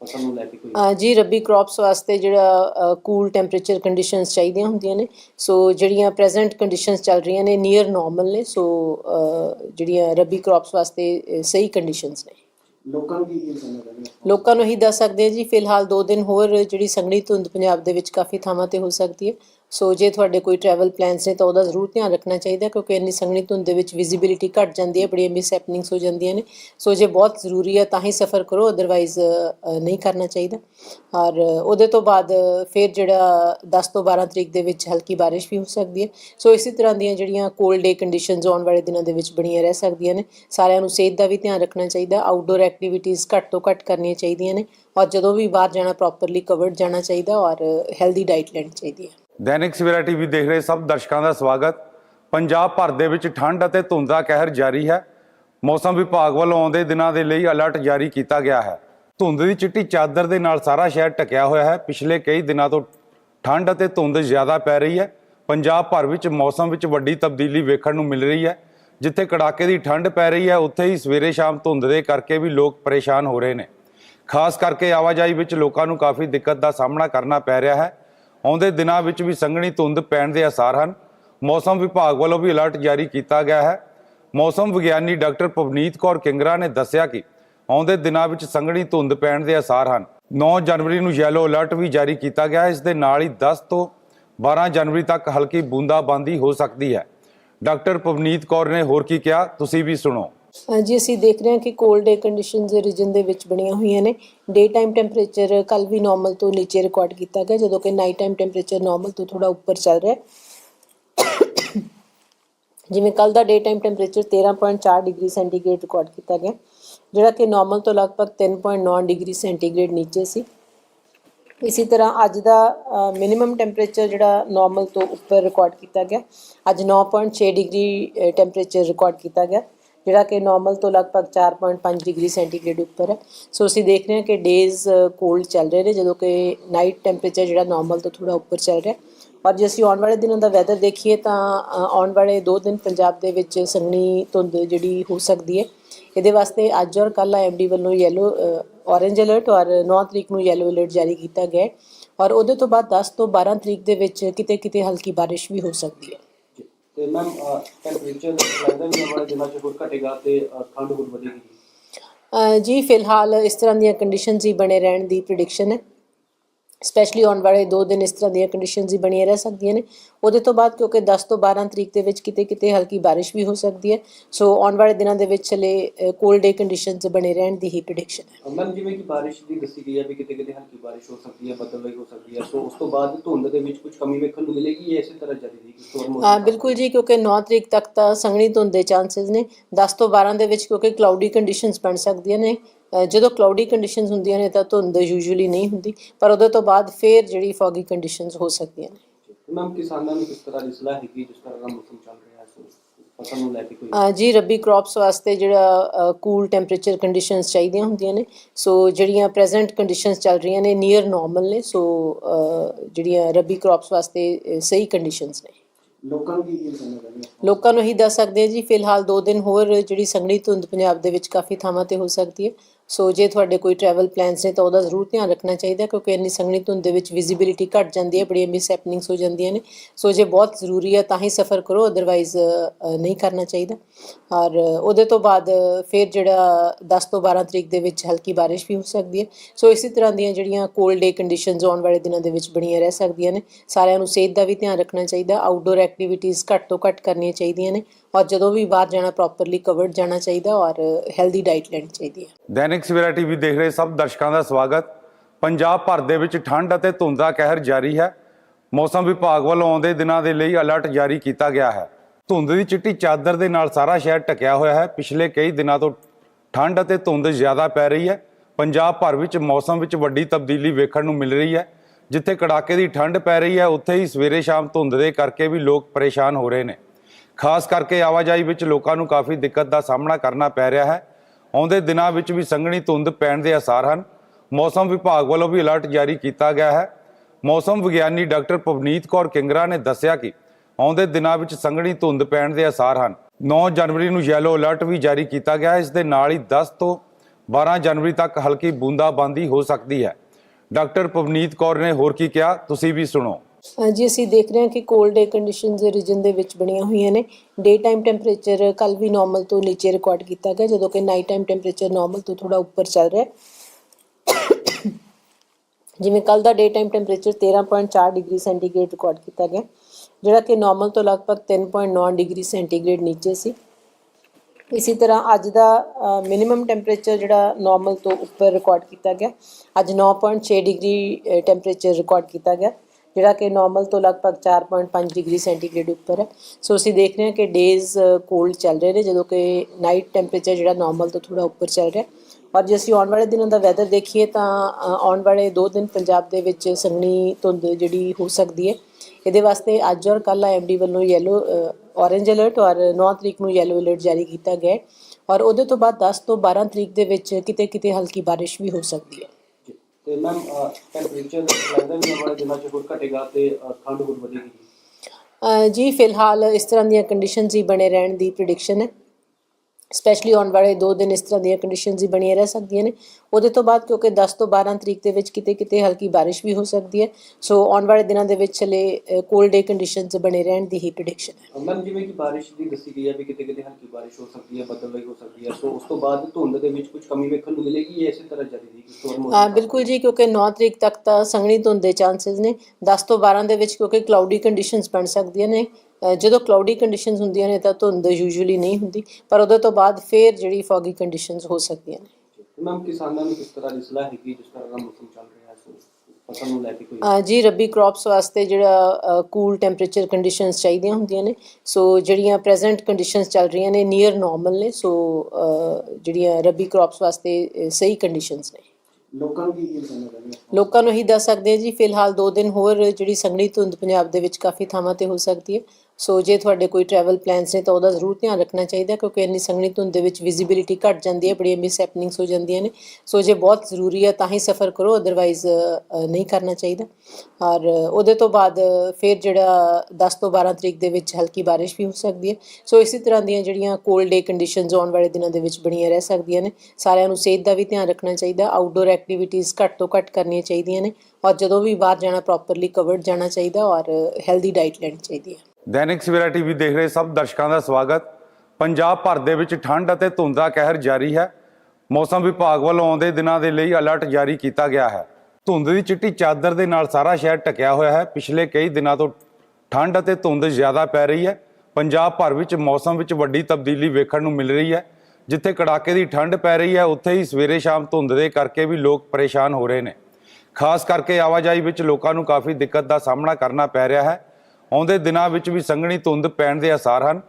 ਫਸਲ ਨੂੰ ਲੈ ਕੇ ਕੋਈ ਜੀ ਰੱਬੀ ਕ੍ਰੌਪਸ ਵਾਸਤੇ ਜਿਹੜਾ ਕੂਲ ਟੈਂਪਰੇਚਰ ਕੰਡੀਸ਼ਨਸ ਚਾਹੀਦੀਆਂ ਹੁੰਦੀਆਂ ਨੇ। ਸੋ ਜਿਹੜੀਆਂ ਪ੍ਰੈਜ਼ੈਂਟ ਕੰਡੀਸ਼ਨਸ ਚੱਲ ਰਹੀਆਂ ਨੇ ਨੀਅਰ ਨਾਰਮਲ ਨੇ ਸੋ ਜਿਹੜੀਆਂ ਰੱਬੀ ਕ੍ਰੌਪਸ ਵਾਸਤੇ ਸਹੀ ਕੰਡੀਸ਼ਨਸ ਨੇ। ਲੋਕਾਂ ਨੂੰ ਕੀ ਲੋਕਾਂ ਨੂੰ ਹੀ ਦੱਸ ਸਕਦੇ ਹਾਂ ਜੀ ਫਿਲਹਾਲ 2 ਦਿਨ ਹੋਰ ਜਿਹੜੀ ਸੰਘਣੀ ਧੁੰਦ ਪੰਜਾਬ ਦੇ ਵਿੱਚ ਕਾਫੀ ਥਾਵਾਂ ਤੇ ਹੋ ਸਕਦੀ ਹੈ। ਸੋ ਜੇ ਤੁਹਾਡੇ ਕੋਈ ਟਰੈਵਲ ਪਲਾਨਸ ਨੇ ਤਾਂ ਉਹਦਾ ਜ਼ਰੂਰ ਧਿਆਨ ਰੱਖਣਾ ਚਾਹੀਦਾ ਕਿਉਂਕਿ ਇੰਨੀ ਸੰਘਣੀ ਧੁੰਦ ਦੇ ਵਿੱਚ ਵਿਜ਼ਿਬਿਲਿਟੀ ਘਟ ਜਾਂਦੀ ਹੈ, ਬੜੀਆਂ ਮਿਸ ਹੈਪਨਿੰਗਸ ਹੋ ਜਾਂਦੀਆਂ ਨੇ। ਸੋ ਜੇ ਬਹੁਤ ਜ਼ਰੂਰੀ ਹੈ ਤਾਂ ਹੀ ਸਫ਼ਰ ਕਰੋ ਅਦਰਵਾਈਜ਼ ਨਹੀਂ ਕਰਨਾ ਚਾਹੀਦਾ। ਔਰ ਉਹਦੇ ਤੋਂ ਬਾਅਦ ਫਿਰ ਜਿਹੜਾ 10 ਤੋਂ 12 ਤਰੀਕ ਦੇ ਵਿੱਚ ਹਲਕੀ ਬਾਰਿਸ਼ ਵੀ ਹੋ ਸਕਦੀ ਹੈ। ਸੋ ਇਸੇ ਤਰ੍ਹਾਂ ਦੀਆਂ ਜਿਹੜੀਆਂ ਕੋਲਡ ਡੇ ਕੰਡੀਸ਼ਨਸ ਆਉਣ ਵਾਲੇ ਦਿਨਾਂ ਦੇ ਵਿੱਚ ਬਣੀਆਂ ਰਹਿ ਸਕਦੀਆਂ ਨੇ। ਸਾਰਿਆਂ ਨੂੰ ਸਿਹਤ ਦਾ ਵੀ ਧਿਆਨ ਰੱਖਣਾ ਚਾਹੀਦਾ ਆਊਟਡੋਰ ਐਕਟੀਵਿਟੀਜ਼ ਘੱਟ ਤੋਂ ਘੱਟ ਕਰਨੀਆਂ ਚਾਹੀਦੀਆਂ ਨੇ। ਔਰ ਜਦੋਂ ਵੀ ਬਾਹਰ ਜਾਣਾ ਪ੍ਰੋਪਰਲੀ ਕਵਰਡ ਜਾਣਾ ਚਾਹੀਦਾ ਔਰ ਹੈਲਦੀ ਡਾਈਟ ਲੈਣੀ ਚਾਹੀਦੀ ਹੈ। ਦੈਨਿਕ ਸਵੇਰਾ ਟੀਵੀ ਦੇਖ ਰਹੇ ਸਭ ਦਰਸ਼ਕਾਂ ਦਾ ਸਵਾਗਤ। ਪੰਜਾਬ ਭਰ ਦੇ ਵਿੱਚ ਠੰਡ ਅਤੇ ਧੁੰਦ ਦਾ ਕਹਿਰ ਜਾਰੀ ਹੈ। ਮੌਸਮ ਵਿਭਾਗ ਵੱਲੋਂ ਆਉਂਦੇ ਦਿਨਾਂ ਦੇ ਲਈ ਅਲਰਟ ਜਾਰੀ ਕੀਤਾ ਗਿਆ ਹੈ। ਧੁੰਦ ਦੀ ਚਿੱਟੀ ਚਾਦਰ ਦੇ ਨਾਲ ਸਾਰਾ ਸ਼ਹਿਰ ਢਕਿਆ ਹੋਇਆ ਹੈ। ਪਿਛਲੇ ਕਈ ਦਿਨਾਂ ਤੋਂ ਠੰਡ ਅਤੇ ਧੁੰਦ ਜ਼ਿਆਦਾ ਪੈ ਰਹੀ ਹੈ। ਪੰਜਾਬ ਭਰ ਵਿੱਚ ਮੌਸਮ ਵਿੱਚ ਵੱਡੀ ਤਬਦੀਲੀ ਵੇਖਣ ਨੂੰ ਮਿਲ ਰਹੀ ਹੈ। ਜਿੱਥੇ ਕੜਾਕੇ ਦੀ ਠੰਡ ਪੈ ਰਹੀ ਹੈ, ਉੱਥੇ ਹੀ ਸਵੇਰੇ ਸ਼ਾਮ ਧੁੰਦ ਦੇ ਕਰਕੇ ਵੀ ਲੋਕ ਪਰੇਸ਼ਾਨ ਹੋ ਰਹੇ ਨੇ। ਖਾਸ ਕਰਕੇ ਆਵਾਜਾਈ ਵਿੱਚ ਲੋਕਾਂ ਨੂੰ ਕਾਫੀ ਦਿੱਕਤ ਦਾ ਸਾਹਮਣਾ ਕਰਨਾ ਪੈ ਰਿਹਾ ਹੈ। ਆਉਂਦੇ ਦਿਨਾਂ ਵਿੱਚ ਵੀ ਸੰਘਣੀ ਧੁੰਦ ਪੈਣ ਦੇ ਆਸਾਰ ਹਨ। ਮੌਸਮ ਵਿਭਾਗ ਵੱਲੋਂ ਵੀ ਅਲਰਟ ਜਾਰੀ ਕੀਤਾ ਗਿਆ ਹੈ। ਮੌਸਮ ਵਿਗਿਆਨੀ ਡਾਕਟਰ ਪਵਨੀਤ ਕੌਰ ਕਿੰਗਰਾ ਨੇ ਦੱਸਿਆ ਕਿ ਆਉਂਦੇ ਦਿਨਾਂ ਵਿੱਚ ਸੰਘਣੀ ਧੁੰਦ ਪੈਣ ਦੇ ਆਸਾਰ ਹਨ। 9 ਜਨਵਰੀ ਨੂੰ ਯੈਲੋ ਅਲਰਟ ਵੀ ਜਾਰੀ ਕੀਤਾ ਗਿਆ। ਹੈ ਇਸ ਦੇ ਨਾਲ ਹੀ 10 ਤੋਂ 12 ਜਨਵਰੀ ਤੱਕ ਹਲਕੀ ਬੂੰਦਾਬਾਂਦੀ ਹੋ ਸਕਦੀ ਹੈ। ਡਾਕਟਰ ਪਵਨੀਤ ਕੌਰ ਨੇ ਹੋਰ ਕੀ ਕਿਹਾ, ਤੁਸੀਂ ਵੀ ਸੁਣੋ। ਹਾਂਜੀ, ਅਸੀਂ ਦੇਖ ਰਹੇ ਹਾਂ ਕਿ ਕੋਲਡ ਡੇ ਕੰਡੀਸ਼ਨਸ ਰੀਜਨ ਦੇ ਵਿੱਚ ਬਣੀਆਂ ਹੋਈਆਂ ਨੇ। ਡੇ ਟਾਈਮ ਟੈਂਪਰੇਚਰ ਕੱਲ ਵੀ ਨਾਰਮਲ ਤੋਂ ਨੀਚੇ ਰਿਕਾਰਡ ਕੀਤਾ ਗਿਆ, ਜਦੋਂ ਕਿ ਨਾਈਟ ਟਾਈਮ ਟੈਂਪਰੇਚਰ ਨਾਰਮਲ ਤੋਂ ਥੋੜਾ ਉੱਪਰ ਚੱਲ ਰਿਹਾ ਹੈ। ਜਿਵੇਂ ਕੱਲ ਦਾ day time temperature 13.4 degree centigrade record ਕੀਤਾ ਗਿਆ, ਜਿਹੜਾ ਕਿ ਨਾਰਮਲ ਤੋਂ ਲਗਭਗ 3.9 ਡਿਗਰੀ ਸੈਂਟੀਗ੍ਰੇਡ ਨੀਚੇ ਸੀ। ਇਸੇ ਤਰ੍ਹਾਂ ਅੱਜ ਦਾ ਮਿਨੀਮਮ ਟੈਂਪਰੇਚਰ ਜਿਹੜਾ ਨਾਰਮਲ ਤੋਂ ਉੱਪਰ ਰਿਕਾਰਡ ਕੀਤਾ ਗਿਆ, ਅੱਜ 9.6 ਡਿਗਰੀ ਟੈਂਪਰੇਚਰ ਰਿਕਾਰਡ ਕੀਤਾ ਗਿਆ। ਜਿਹੜਾ ਕਿ ਨਾਰਮਲ ਤੋਂ ਲਗਭਗ 4.5 ਡਿਗਰੀ ਸੈਂਟੀਗ੍ਰੇਡ ਉੱਪਰ ਹੈ। ਸੋ ਅਸੀਂ ਦੇਖ ਰਹੇ ਹਾਂ ਕਿ ਡੇਜ਼ ਕੋਲਡ ਚੱਲ ਰਹੇ ਨੇ, ਜਦੋਂ ਕਿ ਨਾਈਟ ਟੈਂਪਰੇਚਰ ਜਿਹੜਾ ਨਾਰਮਲ ਤੋਂ ਥੋੜਾ ਉੱਪਰ ਚੱਲ ਰਿਹਾ ਔਰ ਜੇ ਅਸੀਂ ਆਉਣ ਵਾਲੇ ਦਿਨਾਂ ਦਾ ਵੈਦਰ ਦੇਖੀਏ ਤਾਂ ਆਉਣ ਵਾਲੇ 2 ਦਿਨ ਪੰਜਾਬ ਦੇ ਵਿੱਚ ਸੰਘਣੀ ਧੁੰਦ ਜਿਹੜੀ ਹੋ ਸਕਦੀ ਹੈ। ਇਹਦੇ ਵਾਸਤੇ ਅੱਜ ਔਰ ਕੱਲ ਆਈਐਮਡੀ ਵੱਲੋਂ ਯੈਲੋ ਔਰੇਂਜ ਅਲਰਟ ਔਰ 9 ਤਰੀਕ ਨੂੰ ਯੈਲੋ ਅਲਰਟ ਜਾਰੀ ਕੀਤਾ ਗਿਆ ਹੈ। ਔਰ ਉਹਦੇ ਤੋਂ ਬਾਅਦ 10 ਤੋਂ 12 ਤਰੀਕ ਦੇ ਵਿੱਚ ਕਿਤੇ ਕਿਤੇ ਹਲਕੀ ਬਾਰਿਸ਼ ਵੀ ਹੋ ਸਕਦੀ ਹੈ। ਤੇ ਮੈਮ ਟੈਂਪਰੇਚਰ ਲੱਗਦਾ ਵੀ ਆਉਣ ਵਾਲੇ ਦਿਨਾਂ 'ਚ ਹੋਰ ਘਟੇਗਾ ਤੇ ਅ, ਠੰਡ ਹੋਰ ਵਧੇਗੀ। ਅ, ਜੀ ਫਿਲਹਾਲ ਇਸ ਤਰ੍ਹਾਂ ਦੀਆਂ ਕੰਡੀਸ਼ਨਸ ਹੀ ਬਣੇ ਰਹਿਣ ਦੀ ਪ੍ਰੈਡਿਕਸ਼ਨ ਹੈ। ਸਪੈਸ਼ਲੀ ਆਉਣ ਵਾਲੇ 2 ਦਿਨ ਇਸ ਤਰ੍ਹਾਂ ਦੀਆਂ ਕੰਡੀਸ਼ਨਸ ਹੀ ਬਣੀਆਂ ਰਹਿ ਸਕਦੀਆਂ ਨੇ। ਉਹਦੇ ਤੋਂ ਬਾਅਦ ਕਿਉਂਕਿ 10 ਤੋਂ 12 ਤਰੀਕ ਦੇ ਵਿੱਚ ਕਿਤੇ ਕਿਤੇ ਹਲਕੀ ਬਾਰਿਸ਼ ਵੀ ਹੋ ਸਕਦੀ ਹੈ। ਸੋ ਆਉਣ ਵਾਲੇ ਦਿਨਾਂ ਦੇ ਵਿੱਚ ਚਲੇ ਕੋਲਡ ਡੇ ਕੰਡੀਸ਼ਨਸ ਬਣੇ ਰਹਿਣ ਦੀ ਹੀ ਪ੍ਰੈਡਿਕਸ਼ਨ ਹੈ। ਮੈਮ ਜਿਵੇਂ ਕਿ ਬਾਰਿਸ਼ ਦੀ ਦੱਸੀ ਗਈ ਹੈ ਵੀ ਕਿਤੇ ਕਿਤੇ ਹਲਕੀ ਬਾਰਿਸ਼ ਹੋ ਸਕਦੀ ਹੈ ਬੱਦਲਵਾਈ ਹੋ ਸਕਦੀ ਹੈ। ਸੋ ਉਸ ਤੋਂ ਬਾਅਦ ਧੁੰਦ ਦੇ ਵਿੱਚ ਕੁਝ ਕਮੀ ਵੇਖਣ ਨੂੰ ਮਿਲੇਗੀ ਜਾਂ ਇਸੇ ਤਰ੍ਹਾਂ ਜਾਰੀ ਰਹੇਗੀ? ਹਾਂ ਬਿਲਕੁਲ ਜੀ ਕਿਉਂਕਿ 9 ਤਰੀਕ ਤੱਕ ਤਾਂ ਸੰਘਣੀ ਧੁੰਦ ਦੇ ਚਾਂਸਸ ਨੇ। 10 ਤੋਂ 12 ਦੇ ਵਿੱਚ ਕਿਉਂਕਿ ਕਲਾਉਡੀ ਕੰਡੀਸ਼ਨਸ ਬਣ ਸਕਦੀਆਂ ਨੇ। ਜਦੋਂ ਕਲਾਉਡੀ ਕੰਡੀਸ਼ਨਸ ਹੁੰਦੀਆਂ ਨੇ ਤਾਂ ਧੁੰਦ ਯੂਜੂਅਲੀ ਨਹੀਂ ਹੁੰਦੀ ਪਰ ਉਹਦੇ ਤੋਂ ਬਾਅਦ ਫੇਰ ਜਿਹੜੀ ਫੌਗੀ ਕੰਡੀਸ਼ਨਸ ਹੋ ਸਕਦੀਆਂ ਨੇ। ਮੈਮ ਕਿਸਾਨਾਂ ਨੂੰ ਕਿਸ ਤਰ੍ਹਾਂ ਦੀ ਸਲਾਹ ਹੈਗੀ ਜਿਸ ਤਰ੍ਹਾਂ ਦਾ ਮੌਸਮ ਚੱਲ ਰਿਹਾ ਹੈ ਜੀ ਰੱਬੀ ਕ੍ਰੌਪਸ ਵਾਸਤੇ ਜਿਹੜਾ ਕੂਲ ਟੈਂਪਰੇਚਰ ਕੰਡੀਸ਼ਨਸ ਚਾਹੀਦੀਆਂ ਹੁੰਦੀਆਂ ਨੇ। ਸੋ ਜਿਹੜੀਆਂ ਪ੍ਰੈਜ਼ੈਂਟ ਕੰਡੀਸ਼ਨਸ ਚੱਲ ਰਹੀਆਂ ਨੇ ਨੀਅਰ ਨਾਰਮਲ ਨੇ ਸੋ ਜਿਹੜੀਆਂ ਰੱਬੀ ਕ੍ਰੌਪਸ ਵਾਸਤੇ ਸਹੀ ਕੰਡੀਸ਼ਨਸ ਨੇ। ਲੋਕਾਂ ਨੂੰ ਕੀ ਲੋਕਾਂ ਨੂੰ ਹੀ ਦੱਸ ਸਕਦੇ ਹਾਂ ਜੀ ਫਿਲਹਾਲ 2 ਦਿਨ ਹੋਰ ਜਿਹੜੀ ਸੰਘਣੀ ਧੁੰਦ ਪੰਜਾਬ ਦੇ ਵਿੱਚ ਕਾਫੀ ਥਾਵਾਂ ਤੇ ਹੋ ਸਕਦੀ ਹੈ। ਸੋ ਜੇ ਤੁਹਾਡੇ ਕੋਈ ਟਰੈਵਲ ਪਲਾਨਸ ਨੇ ਤਾਂ ਉਹਦਾ ਜ਼ਰੂਰ ਧਿਆਨ ਰੱਖਣਾ ਚਾਹੀਦਾ ਕਿਉਂਕਿ ਇੰਨੀ ਸੰਘਣੀ ਧੁੰਦ ਦੇ ਵਿੱਚ ਵਿਜ਼ਿਬਿਲਿਟੀ ਘਟ ਜਾਂਦੀ ਹੈ, ਬੜੀਆਂ ਮਿਸ ਹੈਪਨਿੰਗਸ ਹੋ ਜਾਂਦੀਆਂ ਨੇ। ਸੋ ਜੇ ਬਹੁਤ ਜ਼ਰੂਰੀ ਹੈ ਤਾਂ ਹੀ ਸਫ਼ਰ ਕਰੋ ਅਦਰਵਾਈਜ਼ ਨਹੀਂ ਕਰਨਾ ਚਾਹੀਦਾ। ਔਰ ਉਹਦੇ ਤੋਂ ਬਾਅਦ ਫਿਰ ਜਿਹੜਾ 10 ਤੋਂ 12 ਤਰੀਕ ਦੇ ਵਿੱਚ ਹਲਕੀ ਬਾਰਿਸ਼ ਵੀ ਹੋ ਸਕਦੀ ਹੈ। ਸੋ ਇਸੇ ਤਰ੍ਹਾਂ ਦੀਆਂ ਜਿਹੜੀਆਂ ਕੋਲਡ ਡੇ ਕੰਡੀਸ਼ਨਸ ਆਉਣ ਵਾਲੇ ਦਿਨਾਂ ਦੇ ਵਿੱਚ ਬਣੀਆਂ ਰਹਿ ਸਕਦੀਆਂ ਨੇ। ਸਾਰਿਆਂ ਨੂੰ ਸਿਹਤ ਦਾ ਵੀ ਧਿਆਨ ਰੱਖਣਾ ਚਾਹੀਦਾ। ਆਊਟਡੋਰ ਐਕਟੀਵਿਟੀਜ਼ ਘੱਟ ਤੋਂ ਘੱਟ ਕਰਨੀਆਂ ਚਾਹੀਦੀਆਂ ਨੇ। ਔਰ ਜਦੋਂ ਵੀ ਬਾਹਰ ਜਾਣਾ ਪ੍ਰੋਪਰਲੀ ਕਵਰਡ ਜਾਣਾ ਚਾਹੀਦਾ ਔਰ ਹੈਲਦੀ ਡਾਈਟ ਲੈਣੀ ਚਾਹੀਦੀ ਹੈ। ਦੈਨਿਕ ਸਵੇਰਾ ਟੀਵੀ ਦੇਖ ਰਹੇ ਸਭ ਦਰਸ਼ਕਾਂ ਦਾ ਸਵਾਗਤ। ਪੰਜਾਬ ਭਰ ਦੇ ਵਿੱਚ ਠੰਡ ਅਤੇ ਧੁੰਦ ਦਾ ਕਹਿਰ ਜਾਰੀ ਹੈ। ਮੌਸਮ ਵਿਭਾਗ ਵੱਲੋਂ ਆਉਂਦੇ ਦਿਨਾਂ ਦੇ ਲਈ ਅਲਰਟ ਜਾਰੀ ਕੀਤਾ ਗਿਆ ਹੈ। ਧੁੰਦ ਦੀ ਚਿੱਟੀ ਚਾਦਰ ਦੇ ਨਾਲ ਸਾਰਾ ਸ਼ਹਿਰ ਢਕਿਆ ਹੋਇਆ ਹੈ। ਪਿਛਲੇ ਕਈ ਦਿਨਾਂ ਤੋਂ ਠੰਡ ਅਤੇ ਧੁੰਦ ਜ਼ਿਆਦਾ ਪੈ ਰਹੀ ਹੈ। ਪੰਜਾਬ ਭਰ ਵਿੱਚ ਮੌਸਮ ਵਿੱਚ ਵੱਡੀ ਤਬਦੀਲੀ ਵੇਖਣ ਨੂੰ ਮਿਲ ਰਹੀ ਹੈ। ਜਿੱਥੇ ਕੜਾਕੇ ਦੀ ਠੰਡ ਪੈ ਰਹੀ ਹੈ, ਉੱਥੇ ਹੀ ਸਵੇਰੇ ਸ਼ਾਮ ਧੁੰਦ ਦੇ ਕਰਕੇ ਵੀ ਲੋਕ ਪਰੇਸ਼ਾਨ ਹੋ ਰਹੇ ਨੇ। ਖਾਸ ਕਰਕੇ ਆਵਾਜਾਈ ਵਿੱਚ ਲੋਕਾਂ ਨੂੰ ਕਾਫੀ ਦਿੱਕਤ ਦਾ ਸਾਹਮਣਾ ਕਰਨਾ ਪੈ ਰਿਹਾ ਹੈ। ਆਉਂਦੇ ਦਿਨਾਂ ਵਿੱਚ ਵੀ ਸੰਘਣੀ ਧੁੰਦ ਪੈਣ ਦੇ ਆਸਾਰ ਹਨ। ਮੌਸਮ ਵਿਭਾਗ ਵੱਲੋਂ ਵੀ ਅਲਰਟ ਜਾਰੀ ਕੀਤਾ ਗਿਆ ਹੈ। ਮੌਸਮ ਵਿਗਿਆਨੀ ਡਾਕਟਰ ਪਵਨੀਤ ਕੌਰ ਕਿੰਗਰਾ ਨੇ ਦੱਸਿਆ ਕਿ ਆਉਂਦੇ ਦਿਨਾਂ ਵਿੱਚ ਸੰਘਣੀ ਧੁੰਦ ਪੈਣ ਦੇ ਆਸਾਰ ਹਨ। 9 ਜਨਵਰੀ ਨੂੰ ਯੈਲੋ ਅਲਰਟ ਵੀ ਜਾਰੀ ਕੀਤਾ ਗਿਆ। ਹੈ ਇਸ ਦੇ ਨਾਲ ਹੀ 10 ਤੋਂ 12 ਜਨਵਰੀ ਤੱਕ ਹਲਕੀ ਬੂੰਦਾਬਾਂਦੀ ਹੋ ਸਕਦੀ ਹੈ। ਡਾਕਟਰ ਪਵਨੀਤ ਕੌਰ ਨੇ ਹੋਰ ਕੀ ਕਿਹਾ, ਤੁਸੀਂ ਵੀ ਸੁਣੋ। ਹਾਂਜੀ, ਅਸੀਂ ਦੇਖ ਰਹੇ ਹਾਂ ਕਿ ਕੋਲਡ ਡੇ ਕੰਡੀਸ਼ਨਸ ਰੀਜਨ ਦੇ ਵਿੱਚ ਬਣੀਆਂ ਹੋਈਆਂ ਨੇ। ਡੇ ਟਾਈਮ ਟੈਂਪਰੇਚਰ ਕੱਲ ਵੀ ਨਾਰਮਲ ਤੋਂ ਨੀਚੇ ਰਿਕਾਰਡ ਕੀਤਾ ਗਿਆ, ਜਦੋਂ ਕਿ ਨਾਈਟ ਟਾਈਮ ਟੈਂਪਰੇਚਰ ਨਾਰਮਲ ਤੋਂ ਥੋੜਾ ਉੱਪਰ ਚੱਲ ਰਿਹਾ ਹੈ। ਜਿਵੇਂ ਕੱਲ ਦਾ day time temperature 13.4 degree centigrade record ਕੀਤਾ ਗਿਆ, ਜਿਹੜਾ ਕਿ ਨਾਰਮਲ ਤੋਂ ਲਗਭਗ 3.9 ਡਿਗਰੀ ਸੈਂਟੀਗ੍ਰੇਡ ਨੀਚੇ ਸੀ। ਇਸੇ ਤਰ੍ਹਾਂ ਅੱਜ ਦਾ ਮਿਨੀਮਮ ਟੈਂਪਰੇਚਰ ਜਿਹੜਾ ਨਾਰਮਲ ਤੋਂ ਉੱਪਰ ਰਿਕਾਰਡ ਕੀਤਾ ਗਿਆ, ਅੱਜ 9.6 ਡਿਗਰੀ ਟੈਂਪਰੇਚਰ ਰਿਕਾਰਡ ਕੀਤਾ ਗਿਆ। ਜਿਹੜਾ ਕਿ ਨਾਰਮਲ ਤੋਂ ਲਗਭਗ 4.5 ਡਿਗਰੀ ਸੈਂਟੀਗ੍ਰੇਡ ਉੱਪਰ ਹੈ। ਸੋ ਅਸੀਂ ਦੇਖ ਰਹੇ ਹਾਂ ਕਿ ਡੇਜ਼ ਕੋਲਡ ਚੱਲ ਰਹੇ ਨੇ, ਜਦੋਂ ਕਿ ਨਾਈਟ ਟੈਂਪਰੇਚਰ ਜਿਹੜਾ ਨਾਰਮਲ ਤੋਂ ਥੋੜਾ ਉੱਪਰ ਚੱਲ ਰਿਹਾ ਔਰ ਜੇ ਅਸੀਂ ਆਉਣ ਵਾਲੇ ਦਿਨਾਂ ਦਾ ਵੈਦਰ ਦੇਖੀਏ ਤਾਂ ਆਉਣ ਵਾਲੇ 2 ਦਿਨ ਪੰਜਾਬ ਦੇ ਵਿੱਚ ਸੰਘਣੀ ਧੁੰਦ ਜਿਹੜੀ ਹੋ ਸਕਦੀ ਹੈ। ਇਹਦੇ ਵਾਸਤੇ ਅੱਜ ਔਰ ਕੱਲ ਆਈਐਮਡੀ ਵੱਲੋਂ ਯੈਲੋ ਔਰੇਂਜ ਅਲਰਟ ਔਰ 9 ਤਰੀਕ ਨੂੰ ਯੈਲੋ ਅਲਰਟ ਜਾਰੀ ਕੀਤਾ ਗਿਆ ਹੈ। ਔਰ ਉਹਦੇ ਤੋਂ ਬਾਅਦ 10 ਤੋਂ 12 ਤਰੀਕ ਦੇ ਵਿੱਚ ਕਿਤੇ ਕਿਤੇ ਹਲਕੀ ਬਾਰਿਸ਼ ਵੀ ਹੋ ਸਕਦੀ ਹੈ। ਤੇ ਮੈਮ ਟੈਂਪਰੇਚਰ ਲੱਗਦਾ ਵੀ ਆਉਣ ਵਾਲੇ ਦਿਨਾਂ 'ਚ ਹੋਰ ਘਟੇਗਾ ਤੇ ਅ, ਠੰਡ ਹੋਰ ਵਧੇਗੀ। ਅ, ਜੀ ਫਿਲਹਾਲ ਇਸ ਤਰ੍ਹਾਂ ਦੀਆਂ ਕੰਡੀਸ਼ਨਸ ਹੀ ਬਣੇ ਰਹਿਣ ਦੀ ਪ੍ਰੈਡਿਕਸ਼ਨ ਹੈ। ਸਪੈਸ਼ਲੀ ਆਉਣ ਵਾਲੇ 2 ਦਿਨ ਇਸ ਤਰ੍ਹਾਂ ਦੀਆਂ ਕੰਡੀਸ਼ਨਸ ਹੀ ਬਣੀਆਂ ਰਹਿ ਸਕਦੀਆਂ ਨੇ। ਉਹਦੇ ਤੋਂ ਬਾਅਦ ਕਿਉਂਕਿ 10 ਤੋਂ 12 ਤਰੀਕ ਦੇ ਵਿੱਚ ਕਿਤੇ ਕਿਤੇ ਹਲਕੀ ਬਾਰਿਸ਼ ਵੀ ਹੋ ਸਕਦੀ ਹੈ। ਸੋ ਆਉਣ ਵਾਲੇ ਦਿਨਾਂ ਦੇ ਵਿੱਚ ਚਲੇ ਕੋਲਡ ਡੇ ਕੰਡੀਸ਼ਨਸ ਬਣੇ ਰਹਿਣ ਦੀ ਹੀ ਪ੍ਰੈਡਿਕਸ਼ਨ ਹੈ। ਮੈਮ ਜਿਵੇਂ ਕਿ ਬਾਰਿਸ਼ ਦੀ ਦੱਸੀ ਗਈ ਹੈ ਵੀ ਕਿਤੇ ਕਿਤੇ ਹਲਕੀ ਬਾਰਿਸ਼ ਹੋ ਸਕਦੀ ਹੈ ਬੱਦਲਵਾਈ ਹੋ ਸਕਦੀ ਹੈ। ਸੋ ਉਸ ਤੋਂ ਬਾਅਦ ਧੁੰਦ ਦੇ ਵਿੱਚ ਕੁਝ ਕਮੀ ਵੇਖਣ ਨੂੰ ਮਿਲੇਗੀ ਜਾਂ ਇਸੇ ਤਰ੍ਹਾਂ ਜਾਰੀ ਰਹੇਗੀ ਹਾਂ ਬਿਲਕੁਲ ਜੀ ਕਿਉਂਕਿ 9 ਤਰੀਕ ਤੱਕ ਤਾਂ ਸੰਘਣੀ ਧੁੰਦ ਦੇ ਚਾਂਸਸ ਨੇ। 10 ਤੋਂ 12 ਦੇ ਵਿੱਚ ਕਿਉਂਕਿ ਕਲਾਉਡੀ ਕੰਡੀਸ਼ਨਸ ਬਣ ਸਕਦੀਆਂ ਨੇ। ਜਦੋਂ ਕਲਾਉਡੀ ਕੰਡੀਸ਼ਨਸ ਹੁੰਦੀਆਂ ਨੇ ਤਾਂ ਧੁੰਦ ਯੂਜੂਅਲੀ ਨਹੀਂ ਹੁੰਦੀ ਪਰ ਉਹਦੇ ਤੋਂ ਬਾਅਦ ਫੇਰ ਜਿਹੜੀ ਫੌਗੀ ਕੰਡੀਸ਼ਨਸ ਹੋ ਸਕਦੀਆਂ ਨੇ। ਮੈਮ ਕਿਸਾਨਾਂ ਨੂੰ ਕਿਸ ਤਰ੍ਹਾਂ ਦੀ ਸਲਾਹ ਹੈਗੀ ਜਿਸ ਤਰ੍ਹਾਂ ਦਾ ਮੌਸਮ ਚੱਲ ਰਿਹਾ ਹੈ ਸੋ ਫਸਲ ਨੂੰ ਲੈ ਕੇ ਕੋਈ ਅਹ ਜੀ ਰੱਬੀ ਕ੍ਰੌਪਸ ਵਾਸਤੇ ਜਿਹੜਾ ਕੂਲ ਟੈਂਪਰੇਚਰ ਕੰਡੀਸ਼ਨਸ ਚਾਹੀਦੀਆਂ ਹੁੰਦੀਆਂ ਨੇ। ਸੋ ਜਿਹੜੀਆਂ ਪ੍ਰੈਜ਼ੈਂਟ ਕੰਡੀਸ਼ਨਸ ਚੱਲ ਰਹੀਆਂ ਨੇ ਨੀਅਰ ਨਾਰਮਲ ਨੇ ਸੋ ਜਿਹੜੀਆਂ ਰੱਬੀ ਕ੍ਰੌਪਸ ਵਾਸਤੇ ਸਹੀ ਕੰਡੀਸ਼ਨਸ ਨੇ। ਲੋਕਾਂ ਨੂੰ ਕੀ ਲੋਕਾਂ ਨੂੰ ਇਹੀ ਦੱਸ ਸਕਦੇ ਹਾਂ ਜੀ ਫਿਲਹਾਲ 2 ਦਿਨ ਹੋਰ ਜਿਹੜੀ ਸੰਘਣੀ ਧੁੰਦ ਪੰਜਾਬ ਦੇ ਵਿੱਚ ਕਾਫੀ ਥਾਵਾਂ ਤੇ ਹੋ ਸਕਦੀ ਹੈ। ਸੋ ਜੇ ਤੁਹਾਡੇ ਕੋਈ ਟਰੈਵਲ ਪਲਾਨਸ ਨੇ ਤਾਂ ਉਹਦਾ ਜ਼ਰੂਰ ਧਿਆਨ ਰੱਖਣਾ ਚਾਹੀਦਾ ਕਿਉਂਕਿ ਇੰਨੀ ਸੰਘਣੀ ਧੁੰਦ ਦੇ ਵਿੱਚ ਵਿਜ਼ਿਬਿਲਿਟੀ ਘਟ ਜਾਂਦੀ ਹੈ, ਬੜੀਆਂ ਮਿਸ ਹੈਪਨਿੰਗਸ ਹੋ ਜਾਂਦੀਆਂ ਨੇ। ਸੋ ਜੇ ਬਹੁਤ ਜ਼ਰੂਰੀ ਹੈ ਤਾਂ ਹੀ ਸਫ਼ਰ ਕਰੋ ਅਦਰਵਾਈਜ਼ ਨਹੀਂ ਕਰਨਾ ਚਾਹੀਦਾ। ਔਰ ਉਹਦੇ ਤੋਂ ਬਾਅਦ ਫਿਰ ਜਿਹੜਾ 10 ਤੋਂ 12 ਤਰੀਕ ਦੇ ਵਿੱਚ ਹਲਕੀ ਬਾਰਿਸ਼ ਵੀ ਹੋ ਸਕਦੀ ਹੈ। ਸੋ ਇਸੇ ਤਰ੍ਹਾਂ ਦੀਆਂ ਜਿਹੜੀਆਂ ਕੋਲਡ ਡੇ ਕੰਡੀਸ਼ਨਸ ਆਉਣ ਵਾਲੇ ਦਿਨਾਂ ਦੇ ਵਿੱਚ ਬਣੀਆਂ ਰਹਿ ਸਕਦੀਆਂ ਨੇ। ਸਾਰਿਆਂ ਨੂੰ ਸਿਹਤ ਦਾ ਵੀ ਧਿਆਨ ਰੱਖਣਾ ਚਾਹੀਦਾ ਆਊਟਡੋਰ ਐਕਟੀਵਿਟੀਜ਼ ਘੱਟ ਤੋਂ ਘੱਟ ਕਰਨੀਆਂ ਚਾਹੀਦੀਆਂ ਨੇ। ਔਰ ਜਦੋਂ ਵੀ ਬਾਹਰ ਜਾਣਾ ਪ੍ਰੋਪਰਲੀ ਕਵਰਡ ਜਾਣਾ ਚਾਹੀਦਾ ਔਰ ਹੈਲਦੀ ਡਾਈਟ ਲੈਣੀ ਚਾਹੀਦੀ ਹੈ। ਦੈਨਿਕ ਸਵੇਰਾ ਟੀਵੀ ਦੇਖ ਰਹੇ ਸਭ ਦਰਸ਼ਕਾਂ ਦਾ ਸਵਾਗਤ। ਪੰਜਾਬ ਭਰ ਦੇ ਵਿੱਚ ਠੰਡ ਅਤੇ ਧੁੰਦ ਦਾ ਕਹਿਰ ਜਾਰੀ ਹੈ। ਮੌਸਮ ਵਿਭਾਗ ਵੱਲੋਂ ਆਉਂਦੇ ਦਿਨਾਂ ਦੇ ਲਈ ਅਲਰਟ ਜਾਰੀ ਕੀਤਾ ਗਿਆ ਹੈ। ਧੁੰਦ ਦੀ ਚਿੱਟੀ ਚਾਦਰ ਦੇ ਨਾਲ ਸਾਰਾ ਸ਼ਹਿਰ ਢਕਿਆ ਹੋਇਆ ਹੈ। ਪਿਛਲੇ ਕਈ ਦਿਨਾਂ ਤੋਂ ਠੰਡ ਅਤੇ ਧੁੰਦ ਜ਼ਿਆਦਾ ਪੈ ਰਹੀ ਹੈ। ਪੰਜਾਬ ਭਰ ਵਿੱਚ ਮੌਸਮ ਵਿੱਚ ਵੱਡੀ ਤਬਦੀਲੀ ਵੇਖਣ ਨੂੰ ਮਿਲ ਰਹੀ ਹੈ। ਜਿੱਥੇ ਕੜਾਕੇ ਦੀ ਠੰਡ ਪੈ ਰਹੀ ਹੈ, ਉੱਥੇ ਹੀ ਸਵੇਰੇ ਸ਼ਾਮ ਧੁੰਦ ਦੇ ਕਰਕੇ ਵੀ ਲੋਕ ਪਰੇਸ਼ਾਨ ਹੋ ਰਹੇ ਨੇ। ਖਾਸ ਕਰਕੇ ਆਵਾਜਾਈ ਵਿੱਚ ਲੋਕਾਂ ਨੂੰ ਕਾਫੀ ਦਿੱਕਤ ਦਾ ਸਾਹਮਣਾ ਕਰਨਾ ਪੈ ਰਿਹਾ ਹੈ। ਆਉਂਦੇ ਦਿਨਾਂ ਵਿੱਚ ਵੀ ਸੰਘਣੀ ਧੁੰਦ ਪੈਣ ਦੇ ਆਸਾਰ ਹਨ।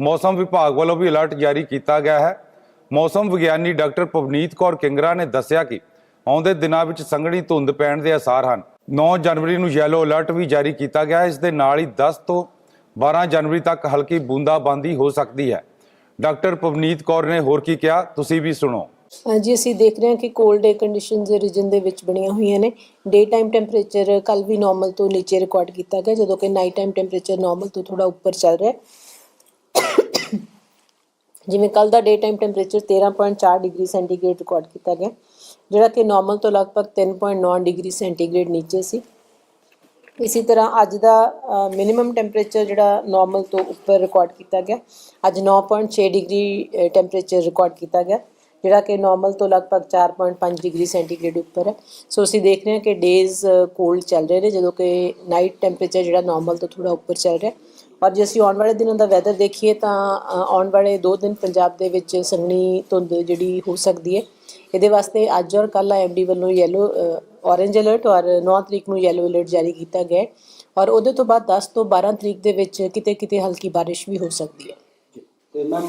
ਮੌਸਮ ਵਿਭਾਗ ਵੱਲੋਂ ਵੀ ਅਲਰਟ ਜਾਰੀ ਕੀਤਾ ਗਿਆ ਹੈ। ਮੌਸਮ ਵਿਗਿਆਨੀ ਡਾਕਟਰ ਪਵਨੀਤ ਕੌਰ ਕਿੰਗਰਾ ਨੇ ਦੱਸਿਆ ਕਿ ਆਉਂਦੇ ਦਿਨਾਂ ਵਿੱਚ ਸੰਘਣੀ ਧੁੰਦ ਪੈਣ ਦੇ ਆਸਾਰ ਹਨ। 9 ਜਨਵਰੀ ਨੂੰ ਯੈਲੋ ਅਲਰਟ ਵੀ ਜਾਰੀ ਕੀਤਾ ਗਿਆ। ਹੈ ਇਸ ਦੇ ਨਾਲ ਹੀ 10 ਤੋਂ 12 ਜਨਵਰੀ ਤੱਕ ਹਲਕੀ ਬੂੰਦਾਬਾਂਦੀ ਹੋ ਸਕਦੀ ਹੈ। ਡਾਕਟਰ ਪਵਨੀਤ ਕੌਰ ਨੇ ਹੋਰ ਕੀ ਕਿਹਾ, ਤੁਸੀਂ ਵੀ ਸੁਣੋ। ਹਾਂਜੀ, ਅਸੀਂ ਦੇਖ ਰਹੇ ਹਾਂ ਕਿ ਕੋਲਡ ਏਅਰ ਕੰਡੀਸ਼ਨਸ ਰੀਜਨ ਦੇ ਵਿੱਚ ਬਣੀਆਂ ਹੋਈਆਂ ਨੇ। ਡੇ ਟਾਈਮ ਟੈਂਪਰੇਚਰ ਕੱਲ ਵੀ ਨਾਰਮਲ ਤੋਂ ਨੀਚੇ ਰਿਕਾਰਡ ਕੀਤਾ ਗਿਆ, ਜਦੋਂ ਕਿ ਨਾਈਟ ਟਾਈਮ ਟੈਂਪਰੇਚਰ ਨਾਰਮਲ ਤੋਂ ਥੋੜਾ ਉੱਪਰ ਚੱਲ ਰਿਹਾ ਹੈ। ਜਿਵੇਂ ਕੱਲ ਦਾ day time temperature 13.4 degree centigrade record ਕੀਤਾ ਗਿਆ, ਜਿਹੜਾ ਕਿ ਨਾਰਮਲ ਤੋਂ ਲਗਭਗ 3.9 ਡਿਗਰੀ ਸੈਂਟੀਗ੍ਰੇਡ ਨੀਚੇ ਸੀ। ਇਸੇ ਤਰ੍ਹਾਂ ਅੱਜ ਦਾ ਮਿਨੀਮਮ ਟੈਂਪਰੇਚਰ ਜਿਹੜਾ ਨਾਰਮਲ ਤੋਂ ਉੱਪਰ ਰਿਕਾਰਡ ਕੀਤਾ ਗਿਆ, ਅੱਜ 9.6 ਡਿਗਰੀ ਟੈਂਪਰੇਚਰ ਰਿਕਾਰਡ ਕੀਤਾ ਗਿਆ। ਜਿਹੜਾ ਕਿ ਨਾਰਮਲ ਤੋਂ ਲਗਭਗ 4.5 ਡਿਗਰੀ ਸੈਂਟੀਗ੍ਰੇਡ ਉੱਪਰ ਹੈ। ਸੋ ਅਸੀਂ ਦੇਖ ਰਹੇ ਹਾਂ ਕਿ ਡੇਜ਼ ਕੋਲਡ ਚੱਲ ਰਹੇ ਨੇ, ਜਦੋਂ ਕਿ ਨਾਈਟ ਟੈਂਪਰੇਚਰ ਜਿਹੜਾ ਨਾਰਮਲ ਤੋਂ ਥੋੜਾ ਉੱਪਰ ਚੱਲ ਰਿਹਾ ਔਰ ਜੇ ਅਸੀਂ ਆਉਣ ਵਾਲੇ ਦਿਨਾਂ ਦਾ ਵੈਦਰ ਦੇਖੀਏ ਤਾਂ ਆਉਣ ਵਾਲੇ 2 ਦਿਨ ਪੰਜਾਬ ਦੇ ਵਿੱਚ ਸੰਘਣੀ ਧੁੰਦ ਜਿਹੜੀ ਹੋ ਸਕਦੀ ਹੈ। ਇਹਦੇ ਵਾਸਤੇ ਅੱਜ ਔਰ ਕੱਲ੍ਹ ਆਈਐਮਡੀ ਵੱਲੋਂ ਯੈਲੋ ਔਰੇਂਜ ਅਲਰਟ ਔਰ 9 ਤਰੀਕ ਨੂੰ ਯੈਲੋ ਅਲਰਟ ਜਾਰੀ ਕੀਤਾ ਗਿਆ ਹੈ। ਔਰ ਉਹਦੇ ਤੋਂ ਬਾਅਦ 10 ਤੋਂ 12 ਤਰੀਕ ਦੇ ਵਿੱਚ ਕਿਤੇ ਕਿਤੇ ਹਲਕੀ ਬਾਰਿਸ਼ ਵੀ ਹੋ ਸਕਦੀ ਹੈ। ਤੇ ਮੈਮ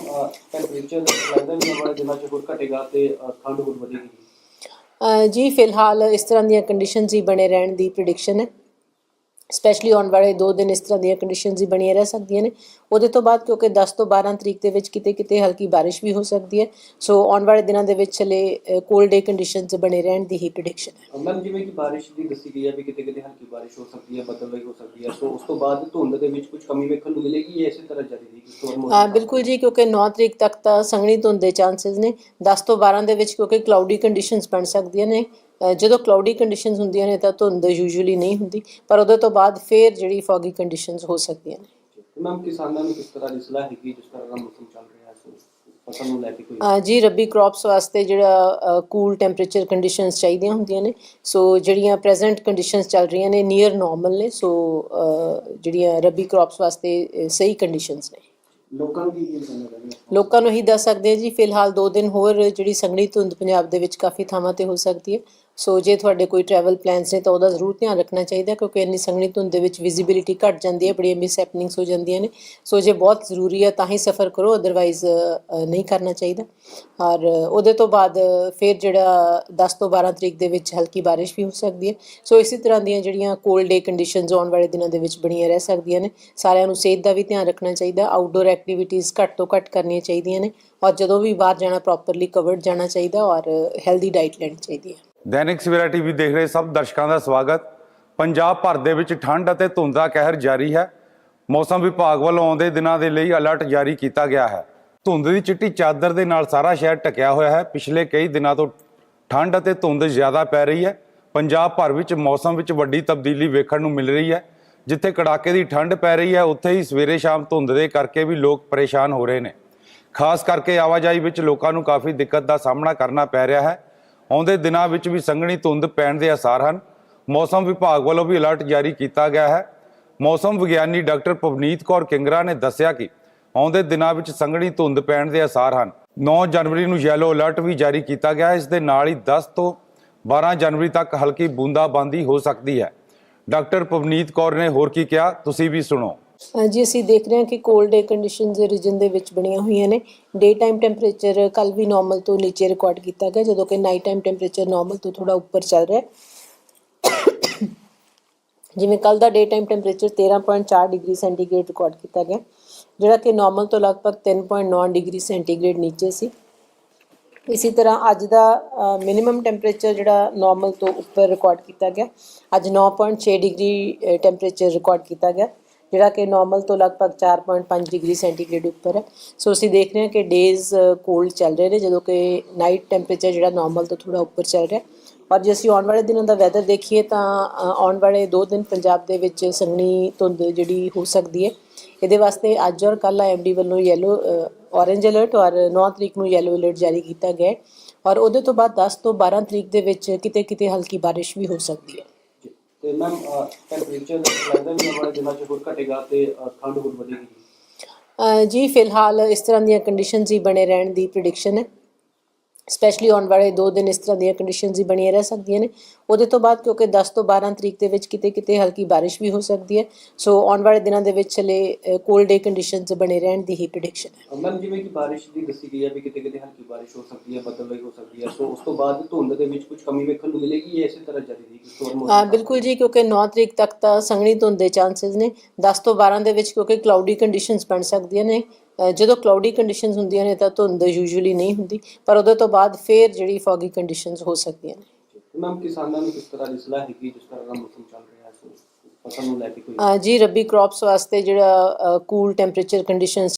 ਟੈਂਪਰੇਚਰ ਲੱਗਦਾ ਵੀ ਆਉਣ ਵਾਲੇ ਦਿਨਾਂ ਚ ਹੋਰ ਘਟੇਗਾ ਤੇ ਠੰਡ ਹੋਰ ਵਧੇਗੀ? ਜੀ, ਫਿਲਹਾਲ ਇਸ ਤਰ੍ਹਾਂ ਦੀਆਂ ਕੰਡੀਸ਼ਨਸ ਹੀ ਬਣੇ ਰਹਿਣ ਦੀ ਪ੍ਰੈਡਿਕਸ਼ਨ ਹੈ। ਸਪੈਸ਼ਲੀ ਆਉਣ ਵਾਲੇ 2 ਦਿਨ ਇਸ ਤਰ੍ਹਾਂ ਦੀਆਂ ਕੰਡੀਸ਼ਨਸ ਹੀ ਬਣੀਆਂ ਰਹਿ ਸਕਦੀਆਂ ਨੇ। ਉਹਦੇ ਤੋਂ ਬਾਅਦ ਕਿਉਂਕਿ 10 ਤੋਂ 12 ਤਰੀਕ ਦੇ ਵਿੱਚ ਕਿਤੇ ਕਿਤੇ ਹਲਕੀ ਬਾਰਿਸ਼ ਵੀ ਹੋ ਸਕਦੀ ਹੈ। ਸੋ ਆਉਣ ਵਾਲੇ ਦਿਨਾਂ ਦੇ ਵਿੱਚ ਹਲੇ ਕੋਲਡ ਡੇ ਕੰਡੀਸ਼ਨਸ ਬਣੇ ਰਹਿਣ ਦੀ ਹੀ ਪ੍ਰੈਡਿਕਸ਼ਨ ਹੈ। ਮੈਮ ਜਿਵੇਂ ਕਿ ਬਾਰਿਸ਼ ਦੀ ਦੱਸੀ ਗਈ ਹੈ ਵੀ ਕਿਤੇ ਕਿਤੇ ਹਲਕੀ ਬਾਰਿਸ਼ ਹੋ ਸਕਦੀ ਹੈ ਬੱਦਲਵਾਈ ਹੋ ਸਕਦੀ ਹੈ। ਸੋ ਉਸ ਤੋਂ ਬਾਅਦ ਧੁੰਦ ਦੇ ਵਿੱਚ ਕੁਝ ਕਮੀ ਵੇਖਣ ਨੂੰ ਮਿਲੇਗੀ ਜਾਂ ਇਸੇ ਤਰ੍ਹਾਂ ਜਾਰੀ ਰਹੇਗੀ? ਹਾਂ ਬਿਲਕੁਲ ਜੀ ਕਿਉਂਕਿ 9 ਤਰੀਕ ਤੱਕ ਤਾਂ ਸੰਘਣੀ ਧੁੰਦ ਦੇ ਚਾਂਸਸ ਨੇ। 10 ਤੋਂ 12 ਦੇ ਵਿੱਚ ਕਿਉਂਕਿ ਕਲਾਉਡੀ ਕੰਡੀਸ਼ਨਸ ਬਣ ਸਕਦੀਆਂ ਨੇ। ਜਦੋਂ ਕਲਾਉਡੀ ਕੰਡੀਸ਼ਨਸ ਹੁੰਦੀਆਂ ਨੇ ਤਾਂ ਧੁੰਦ ਯੂਜੂਅਲੀ ਨਹੀਂ ਹੁੰਦੀ ਪਰ ਉਹਦੇ ਤੋਂ ਬਾਅਦ ਫੇਰ ਜਿਹੜੀ ਫੌਗੀ ਕੰਡੀਸ਼ਨਸ ਹੋ ਸਕਦੀਆਂ ਨੇ। ਮੈਮ ਕਿਸਾਨਾਂ ਨੂੰ ਕਿਸ ਤਰ੍ਹਾਂ ਦੀ ਸਲਾਹ ਹੈਗੀ ਜਿਸ ਤਰ੍ਹਾਂ ਦਾ ਮੌਸਮ ਚੱਲ ਰਿਹਾ ਹੈ ਸੋ ਫਸਲ ਨੂੰ ਲੈ ਕੇ ਕੋਈ ਅ, ਜੀ ਰੱਬੀ ਕ੍ਰੌਪਸ ਵਾਸਤੇ ਜਿਹੜਾ ਕੂਲ ਟੈਂਪਰੇਚਰ ਕੰਡੀਸ਼ਨਸ ਚਾਹੀਦੀਆਂ ਹੁੰਦੀਆਂ ਨੇ। ਸੋ ਜਿਹੜੀਆਂ ਪ੍ਰੈਜ਼ੈਂਟ ਕੰਡੀਸ਼ਨਸ ਚੱਲ ਰਹੀਆਂ ਨੇ ਨੀਅਰ ਨਾਰਮਲ ਨੇ ਸੋ ਜਿਹੜੀਆਂ ਰੱਬੀ ਕ੍ਰੌਪਸ ਵਾਸਤੇ ਸਹੀ ਕੰਡੀਸ਼ਨਸ ਨੇ। ਲੋਕਾਂ ਨੂੰ ਕੀ ਲੋਕਾਂ ਨੂੰ ਇਹੀ ਦੱਸ ਸਕਦੇ ਹਾਂ ਜੀ ਫਿਲਹਾਲ 2 ਦਿਨ ਹੋਰ ਜਿਹੜੀ ਸੰਘਣੀ ਧੁੰਦ ਪੰਜਾਬ ਦੇ ਵਿੱਚ ਕਾਫੀ ਥਾਵਾਂ ਤੇ ਹੋ ਸਕਦੀ ਹੈ। ਸੋ ਜੇ ਤੁਹਾਡੇ ਕੋਈ ਟਰੈਵਲ ਪਲਾਨਸ ਨੇ ਤਾਂ ਉਹਦਾ ਜ਼ਰੂਰ ਧਿਆਨ ਰੱਖਣਾ ਚਾਹੀਦਾ ਕਿਉਂਕਿ ਇੰਨੀ ਸੰਘਣੀ ਧੁੰਦ ਦੇ ਵਿੱਚ ਵਿਜ਼ਿਬਿਲਿਟੀ ਘਟ ਜਾਂਦੀ ਹੈ, ਬੜੀਆਂ ਮਿਸ ਹੈਪਨਿੰਗਸ ਹੋ ਜਾਂਦੀਆਂ ਨੇ। ਸੋ ਜੇ ਬਹੁਤ ਜ਼ਰੂਰੀ ਹੈ ਤਾਂ ਹੀ ਸਫ਼ਰ ਕਰੋ ਅਦਰਵਾਈਜ਼ ਨਹੀਂ ਕਰਨਾ ਚਾਹੀਦਾ। ਔਰ ਉਹਦੇ ਤੋਂ ਬਾਅਦ ਫਿਰ ਜਿਹੜਾ 10 ਤੋਂ 12 ਤਰੀਕ ਦੇ ਵਿੱਚ ਹਲਕੀ ਬਾਰਿਸ਼ ਵੀ ਹੋ ਸਕਦੀ ਹੈ। ਸੋ ਇਸੇ ਤਰ੍ਹਾਂ ਦੀਆਂ ਜਿਹੜੀਆਂ ਕੋਲਡ ਡੇ ਕੰਡੀਸ਼ਨਸ ਆਉਣ ਵਾਲੇ ਦਿਨਾਂ ਦੇ ਵਿੱਚ ਬਣੀਆਂ ਰਹਿ ਸਕਦੀਆਂ ਨੇ। ਸਾਰਿਆਂ ਨੂੰ ਸਿਹਤ ਦਾ ਵੀ ਧਿਆਨ ਰੱਖਣਾ ਚਾਹੀਦਾ ਆਊਟਡੋਰ ਐਕਟੀਵਿਟੀਜ਼ ਘੱਟ ਤੋਂ ਘੱਟ ਕਰਨੀਆਂ ਚਾਹੀਦੀਆਂ ਨੇ। ਔਰ ਜਦੋਂ ਵੀ ਬਾਹਰ ਜਾਣਾ ਪ੍ਰੋਪਰਲੀ ਕਵਰਡ ਜਾਣਾ ਚਾਹੀਦਾ ਔਰ ਹੈਲਦੀ ਡਾਈਟ ਲੈਣੀ ਚਾਹੀਦੀ ਹੈ। ਦੈਨਿਕ ਸਵੇਰਾ ਟੀਵੀ ਦੇਖ ਰਹੇ ਸਭ ਦਰਸ਼ਕਾਂ ਦਾ ਸਵਾਗਤ। ਪੰਜਾਬ ਭਰ ਦੇ ਵਿੱਚ ਠੰਡ ਅਤੇ ਧੁੰਦ ਦਾ ਕਹਿਰ ਜਾਰੀ ਹੈ। ਮੌਸਮ ਵਿਭਾਗ ਵੱਲੋਂ ਆਉਂਦੇ ਦਿਨਾਂ ਦੇ ਲਈ ਅਲਰਟ ਜਾਰੀ ਕੀਤਾ ਗਿਆ ਹੈ। ਧੁੰਦ ਦੀ ਚਿੱਟੀ ਚਾਦਰ ਦੇ ਨਾਲ ਸਾਰਾ ਸ਼ਹਿਰ ਢਕਿਆ ਹੋਇਆ ਹੈ। ਪਿਛਲੇ ਕਈ ਦਿਨਾਂ ਤੋਂ ਠੰਡ ਅਤੇ ਧੁੰਦ ਜ਼ਿਆਦਾ ਪੈ ਰਹੀ ਹੈ। ਪੰਜਾਬ ਭਰ ਵਿੱਚ ਮੌਸਮ ਵਿੱਚ ਵੱਡੀ ਤਬਦੀਲੀ ਵੇਖਣ ਨੂੰ ਮਿਲ ਰਹੀ ਹੈ। ਜਿੱਥੇ ਕੜਾਕੇ ਦੀ ਠੰਡ ਪੈ ਰਹੀ ਹੈ, ਉੱਥੇ ਹੀ ਸਵੇਰੇ ਸ਼ਾਮ ਧੁੰਦ ਦੇ ਕਰਕੇ ਵੀ ਲੋਕ ਪਰੇਸ਼ਾਨ ਹੋ ਰਹੇ ਨੇ। ਖਾਸ ਕਰਕੇ ਆਵਾਜਾਈ ਵਿੱਚ ਲੋਕਾਂ ਨੂੰ ਕਾਫੀ ਦਿੱਕਤ ਦਾ ਸਾਹਮਣਾ ਕਰਨਾ ਪੈ ਰਿਹਾ ਹੈ। ਆਉਂਦੇ ਦਿਨਾਂ ਵਿੱਚ ਵੀ ਸੰਘਣੀ ਧੁੰਦ ਪੈਣ ਦੇ ਆਸਾਰ ਹਨ। ਮੌਸਮ ਵਿਭਾਗ ਵੱਲੋਂ ਵੀ ਅਲਰਟ ਜਾਰੀ ਕੀਤਾ ਗਿਆ ਹੈ। ਮੌਸਮ ਵਿਗਿਆਨੀ ਡਾਕਟਰ ਪਵਨੀਤ ਕੌਰ ਕਿੰਗਰਾ ਨੇ ਦੱਸਿਆ ਕਿ ਆਉਂਦੇ ਦਿਨਾਂ ਵਿੱਚ ਸੰਘਣੀ ਧੁੰਦ ਪੈਣ ਦੇ ਆਸਾਰ ਹਨ। 9 ਜਨਵਰੀ ਨੂੰ ਯੈਲੋ ਅਲਰਟ ਵੀ ਜਾਰੀ ਕੀਤਾ ਗਿਆ ਹੈ। ਇਸ ਦੇ ਨਾਲ ਹੀ 10 ਤੋਂ 12 ਜਨਵਰੀ ਤੱਕ ਹਲਕੀ ਬੂੰਦਾਬਾਂਦੀ ਹੋ ਸਕਦੀ ਹੈ। ਡਾਕਟਰ ਪਵਨੀਤ ਕੌਰ ਨੇ ਹੋਰ ਕੀ ਕਿਹਾ, ਤੁਸੀਂ ਵੀ ਸੁਣੋ। ਜੀ ਅਸੀਂ ਦੇਖ ਰਹੇ ਹਾਂ ਕਿ ਕੋਲਡ ਡੇ ਕੰਡੀਸ਼ਨਸ ਰੀਜਨ ਦੇ ਵਿੱਚ ਬਣੀਆਂ ਹੋਈਆਂ ਨੇ। ਡੇ ਟਾਈਮ ਟੈਂਪਰੇਚਰ ਕੱਲ ਵੀ ਨਾਰਮਲ ਤੋਂ ਨੀਚੇ ਰਿਕਾਰਡ ਕੀਤਾ ਗਿਆ, ਜਦੋਂ ਕਿ ਨਾਈਟ ਟਾਈਮ ਟੈਂਪਰੇਚਰ ਨਾਰਮਲ ਤੋਂ ਥੋੜਾ ਉੱਪਰ ਚੱਲ ਰਿਹਾ ਜਿਵੇਂ ਕੱਲ ਦਾ day time temperature 13.4 degree centigrade record ਕੀਤਾ ਗਿਆ, ਜਿਹੜਾ ਕਿ ਨਾਰਮਲ ਤੋਂ ਲਗਭਗ 3.9 ਡਿਗਰੀ ਸੈਂਟੀਗ੍ਰੇਡ ਨੀਚੇ ਸੀ। ਇਸੇ ਤਰ੍ਹਾਂ ਅੱਜ ਦਾ ਮਿਨੀਮਮ ਟੈਂਪਰੇਚਰ ਜਿਹੜਾ ਨਾਰਮਲ ਤੋਂ ਉੱਪਰ ਰਿਕਾਰਡ ਕੀਤਾ ਗਿਆ, ਅੱਜ 9.6 ਡਿਗਰੀ ਟੈਂਪਰੇਚਰ ਰਿਕਾਰਡ ਕੀਤਾ ਗਿਆ। ਜਿਹੜਾ ਕਿ ਨਾਰਮਲ ਤੋਂ ਲਗਭਗ 4.5 ਡਿਗਰੀ ਸੈਂਟੀਗ੍ਰੇਡ ਉੱਪਰ ਹੈ। ਸੋ ਅਸੀਂ ਦੇਖ ਰਹੇ ਹਾਂ ਕਿ ਡੇਜ਼ ਕੋਲਡ ਚੱਲ ਰਹੇ ਨੇ, ਜਦੋਂ ਕਿ ਨਾਈਟ ਟੈਂਪਰੇਚਰ ਜਿਹੜਾ ਨਾਰਮਲ ਤੋਂ ਥੋੜਾ ਉੱਪਰ ਚੱਲ ਰਿਹਾ ਔਰ ਜੇ ਅਸੀਂ ਆਉਣ ਵਾਲੇ ਦਿਨਾਂ ਦਾ ਵੈਦਰ ਦੇਖੀਏ ਤਾਂ ਆਉਣ ਵਾਲੇ 2 ਦਿਨ ਪੰਜਾਬ ਦੇ ਵਿੱਚ ਸੰਘਣੀ ਧੁੰਦ ਜਿਹੜੀ ਹੋ ਸਕਦੀ ਹੈ। ਇਹਦੇ ਵਾਸਤੇ ਅੱਜ ਔਰ ਕੱਲ ਆਈਐਮਡੀ ਵੱਲੋਂ ਯੈਲੋ ਔਰੇਂਜ ਅਲਰਟ ਔਰ 9 ਤਰੀਕ ਨੂੰ ਯੈਲੋ ਅਲਰਟ ਜਾਰੀ ਕੀਤਾ ਗਿਆ ਹੈ। ਔਰ ਉਹਦੇ ਤੋਂ ਬਾਅਦ 10 ਤੋਂ 12 ਤਰੀਕ ਦੇ ਵਿੱਚ ਕਿਤੇ ਕਿਤੇ ਹਲਕੀ ਬਾਰਿਸ਼ ਵੀ ਹੋ ਸਕਦੀ ਹੈ। ਤੇ ਮੈਮ ਟੈਂਪਰੇਚਰ ਲੱਗਦਾ ਵੀ ਆਉਣ ਵਾਲੇ ਦਿਨਾਂ 'ਚ ਹੋਰ ਘਟੇਗਾ ਤੇ ਅ, ਠੰਡ ਹੋਰ ਵਧੇਗੀ। ਜੀ ਫਿਲਹਾਲ ਇਸ ਤਰ੍ਹਾਂ ਦੀਆਂ ਕੰਡੀਸ਼ਨਸ ਹੀ ਬਣੇ ਰਹਿਣ ਦੀ ਪ੍ਰੀਡਿਕਸ਼ਨ ਹੈ। ਸਪੈਸ਼ਲੀ ਆਉਣ ਵਾਲੇ 2 ਦਿਨ ਇਸ ਤਰ੍ਹਾਂ ਦੀਆਂ ਕੰਡੀਸ਼ਨਸ ਹੀ ਬਣੀਆਂ ਰਹਿ ਸਕਦੀਆਂ ਨੇ। ਉਹਦੇ ਤੋਂ ਬਾਅਦ ਕਿਉਂਕਿ 10 ਤੋਂ 12 ਤਰੀਕ ਦੇ ਵਿੱਚ ਕਿਤੇ ਕਿਤੇ ਹਲਕੀ ਬਾਰਿਸ਼ ਵੀ ਹੋ ਸਕਦੀ ਹੈ। ਸੋ ਆਉਣ ਵਾਲੇ ਦਿਨਾਂ ਦੇ ਵਿੱਚ ਚਲੇ ਕੋਲਡ ਡੇ ਕੰਡੀਸ਼ਨਸ ਬਣੇ ਰਹਿਣ ਦੀ ਹੀ ਪ੍ਰੀਡਿਕਸ਼ਨ ਹੈ। ਮੈਮ ਜਿਵੇਂ ਕਿ ਬਾਰਿਸ਼ ਦੀ ਦੱਸੀ ਗਈ ਹੈ ਵੀ ਕਿਤੇ ਕਿਤੇ ਹਲਕੀ ਬਾਰਿਸ਼ ਹੋ ਸਕਦੀ ਹੈ ਬੱਦਲਵਾਈ ਹੋ ਸਕਦੀ ਹੈ। ਸੋ ਉਸ ਤੋਂ ਬਾਅਦ ਧੁੰਦ ਦੇ ਵਿੱਚ ਕੁਝ ਕਮੀ ਵੇਖਣ ਨੂੰ ਮਿਲੇਗੀ ਇਸੇ ਤਰ੍ਹਾਂ ਜਾਰੀ ਰਹੇਗੀ ਸਟੋਰ ਹਾਂ ਬਿਲਕੁਲ ਜੀ ਕਿਉਂਕਿ 9 ਤਰੀਕ ਤੱਕ ਤਾਂ ਸੰਘਣੀ ਧੁੰਦ ਦੇ ਚਾਂਸਸ ਨੇ। 10 ਤੋਂ 12 ਦੇ ਵਿੱਚ ਕਿਉਂਕਿ ਕਲਾਉਡੀ ਕੰਡੀਸ਼ਨਸ ਬਣ ਸਕਦੀਆਂ ਨੇ। ਜਦੋਂ ਕਲਾਉਡੀ ਕੰਡੀਸ਼ਨਸ ਹੁੰਦੀਆਂ ਨੇ ਤਾਂ ਧੁੰਦ ਯੂਜੂਅਲੀ ਨਹੀਂ ਹੁੰਦੀ ਪਰ ਉਹਦੇ ਤੋਂ ਬਾਅਦ ਫੇਰ ਜਿਹੜੀ ਫੌਗੀ ਕੰਡੀਸ਼ਨਸ ਹੋ ਸਕਦੀਆਂ ਨੇ। ਮੈਮ ਕਿਸਾਨਾਂ ਨੂੰ ਕਿਸ ਤਰ੍ਹਾਂ ਦੀ ਸਲਾਹ ਹੈਗੀ ਜਿਸ ਤਰ੍ਹਾਂ ਦਾ ਮੌਸਮ ਚੱਲ ਰਿਹਾ ਹੈ ਸੋ ਫਸਲ ਨੂੰ ਲੈ ਕੇ ਕੋਈ? ਅ, ਜੀ ਰੱਬੀ ਕ੍ਰੌਪਸ ਵਾਸਤੇ ਜਿਹੜਾ ਕੂਲ ਟੈਂਪਰੇਚਰ ਕੰਡੀਸ਼ਨਸ